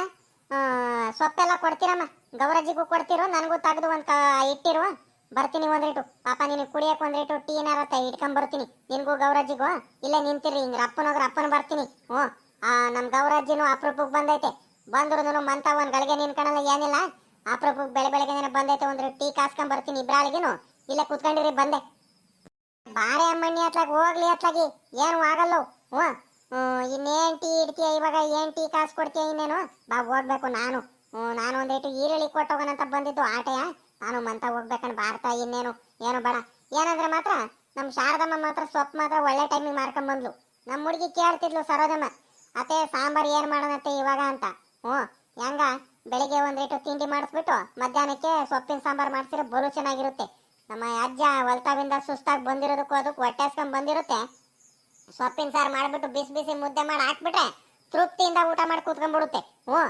ಸೊಪ್ಪೆಲ್ಲ ಕೊಡ್ತೀರಮ್ಮ? ಗೌರಜ್ಜಿಗೂ ಕೊಡ್ತಿರು, ನನಗೂ ತೆಗೆದು ಒಂದು ಕ, ಇಟ್ಟಿರು. ಬರ್ತೀನಿ ಒಂದ್ರೇಟು ಪಾಪ ನಿನಗೆ ಕುಡಿಯಕ್ಕೆ ಒಂದ್ರೇಟು ಟೀ ಏನಾರ ಇಟ್ಕೊಂಬರ್ತೀನಿ. ನಿನಗೂ ಗೌರಜ್ಜಿಗೂ ಇಲ್ಲೇ ನಿಂತಿರಿ ಹಿಂಗೆ ಅಪ್ಪನೋಗ್ರ ಅಪ್ಪನ ಬರ್ತೀನಿ. ಹ್ಞೂ. ನಮ್ಮ ಗೌರಜ್ಜಿನೂ ಅಪರೂಪಕ್ಕೆ ಬಂದೈತೆ. ಬಂದ್ರು ಮಂತ ಒಂದು ಗಳಿಗೆ ನಿನ್ಕಣಲ್ಲ ಏನಿಲ್ಲ. ಅಪರೂಪಕ್ಕೆ ಬೆಳೆ ಬೆಳಗ್ಗೆ ಬಂದೈತೆ, ಒಂದು ಟೀ ಕಾಸ್ಕೊಂಡ್ ಬರ್ತೀನಿ ಇಬ್ರಾಳಿಗೇನು. ಇಲ್ಲ ಕುತ್ಕೊಂಡಿರಿ, ಬಂದೆ. ಬಾರೆ ಅಮ್ಮಣ್ಣಿ ಅತ್ಲಾಗ ಹೋಗ್ಲಿ ಅತ್ಲಾಗಿ ಏನು ಆಗಲ್ಲೋ. ಹ್ಞೂ. ಇನ್ನೇನ್ ಟೀ ಇಡ್ತೀಯ ಇವಾಗ? ಏನ್ ಟೀ ಕಾಸು ಕೊಡ್ತೀಯ ಇನ್ನೇನು? ಬಾ, ಹೋಗ್ಬೇಕು ನಾನು. ಹ್ಞೂ, ನಾನು ಒಂದೇಟು ಈರುಳ್ಳಿ ಕೊಟ್ಟೋಗೋಣಂತ ಬಂದಿದ್ದು ಆಟಯ. ನಾನು ಮಂತ ಹೋಗ್ಬೇಕಂತ ಬಾರ್ತಾ ಇನ್ನೇನು? ಏನು ಬೇಡ. ಏನಂದ್ರೆ ಮಾತ್ರ ನಮ್ಮ ಶಾರದಮ್ಮ ಮಾತ್ರ ಸೊಪ್ಪು ಮಾತ್ರ ಒಳ್ಳೆ ಟೈಮಿಗೆ ಮಾರ್ಕೊಂಡ್ ಬಂದ್ಲು. ನಮ್ಮ ಹುಡುಗಿ ಕೇಳ್ತಿದ್ಲು ಸರೋಜಮ್ಮ, ಅತ್ತೆ, ಸಾಂಬಾರ್ ಏನ್ ಮಾಡೋಣತ್ತೆ ಇವಾಗ? ಅಂತ. ಹ್ಞೂ. ಹೆಂಗ? ಬೆಳಿಗ್ಗೆ ಒಂದೇಟು ತಿಂಡಿ ಮಾಡಿಸ್ಬಿಟ್ಟು ಮಧ್ಯಾಹ್ನಕ್ಕೆ ಸೊಪ್ಪಿನ ಸಾಂಬಾರ್ ಮಾಡಿಸಿದ್ರೆ ಬಲು ಚೆನ್ನಾಗಿರುತ್ತೆ. ನಮ್ಮ ಅಜ್ಜ ಹೊಲ್ತಾವಿಂದ ಸುಸ್ತಾಗಿ ಬಂದಿರೋದಕ್ಕೂ ಅದಕ್ಕೆ ಹೊಟ್ಟೆ ಹಸ್ಕೊಂಡ್ ಬಂದಿರುತ್ತೆ. ಸೊಪ್ಪಿನ ಸಾರು ಮಾಡ್ಬಿಟ್ಟು ಬಿಸಿ ಬಿಸಿ ಮುದ್ದೆ ಮಾಡಿ ಹಾಕ್ಬಿಟ್ರೆ ತೃಪ್ತಿಯಿಂದ ಊಟ ಮಾಡಿ ಕೂತ್ಕೊಂಡ್ಬಿಡುತ್ತೆ. ಹ್ಞೂ.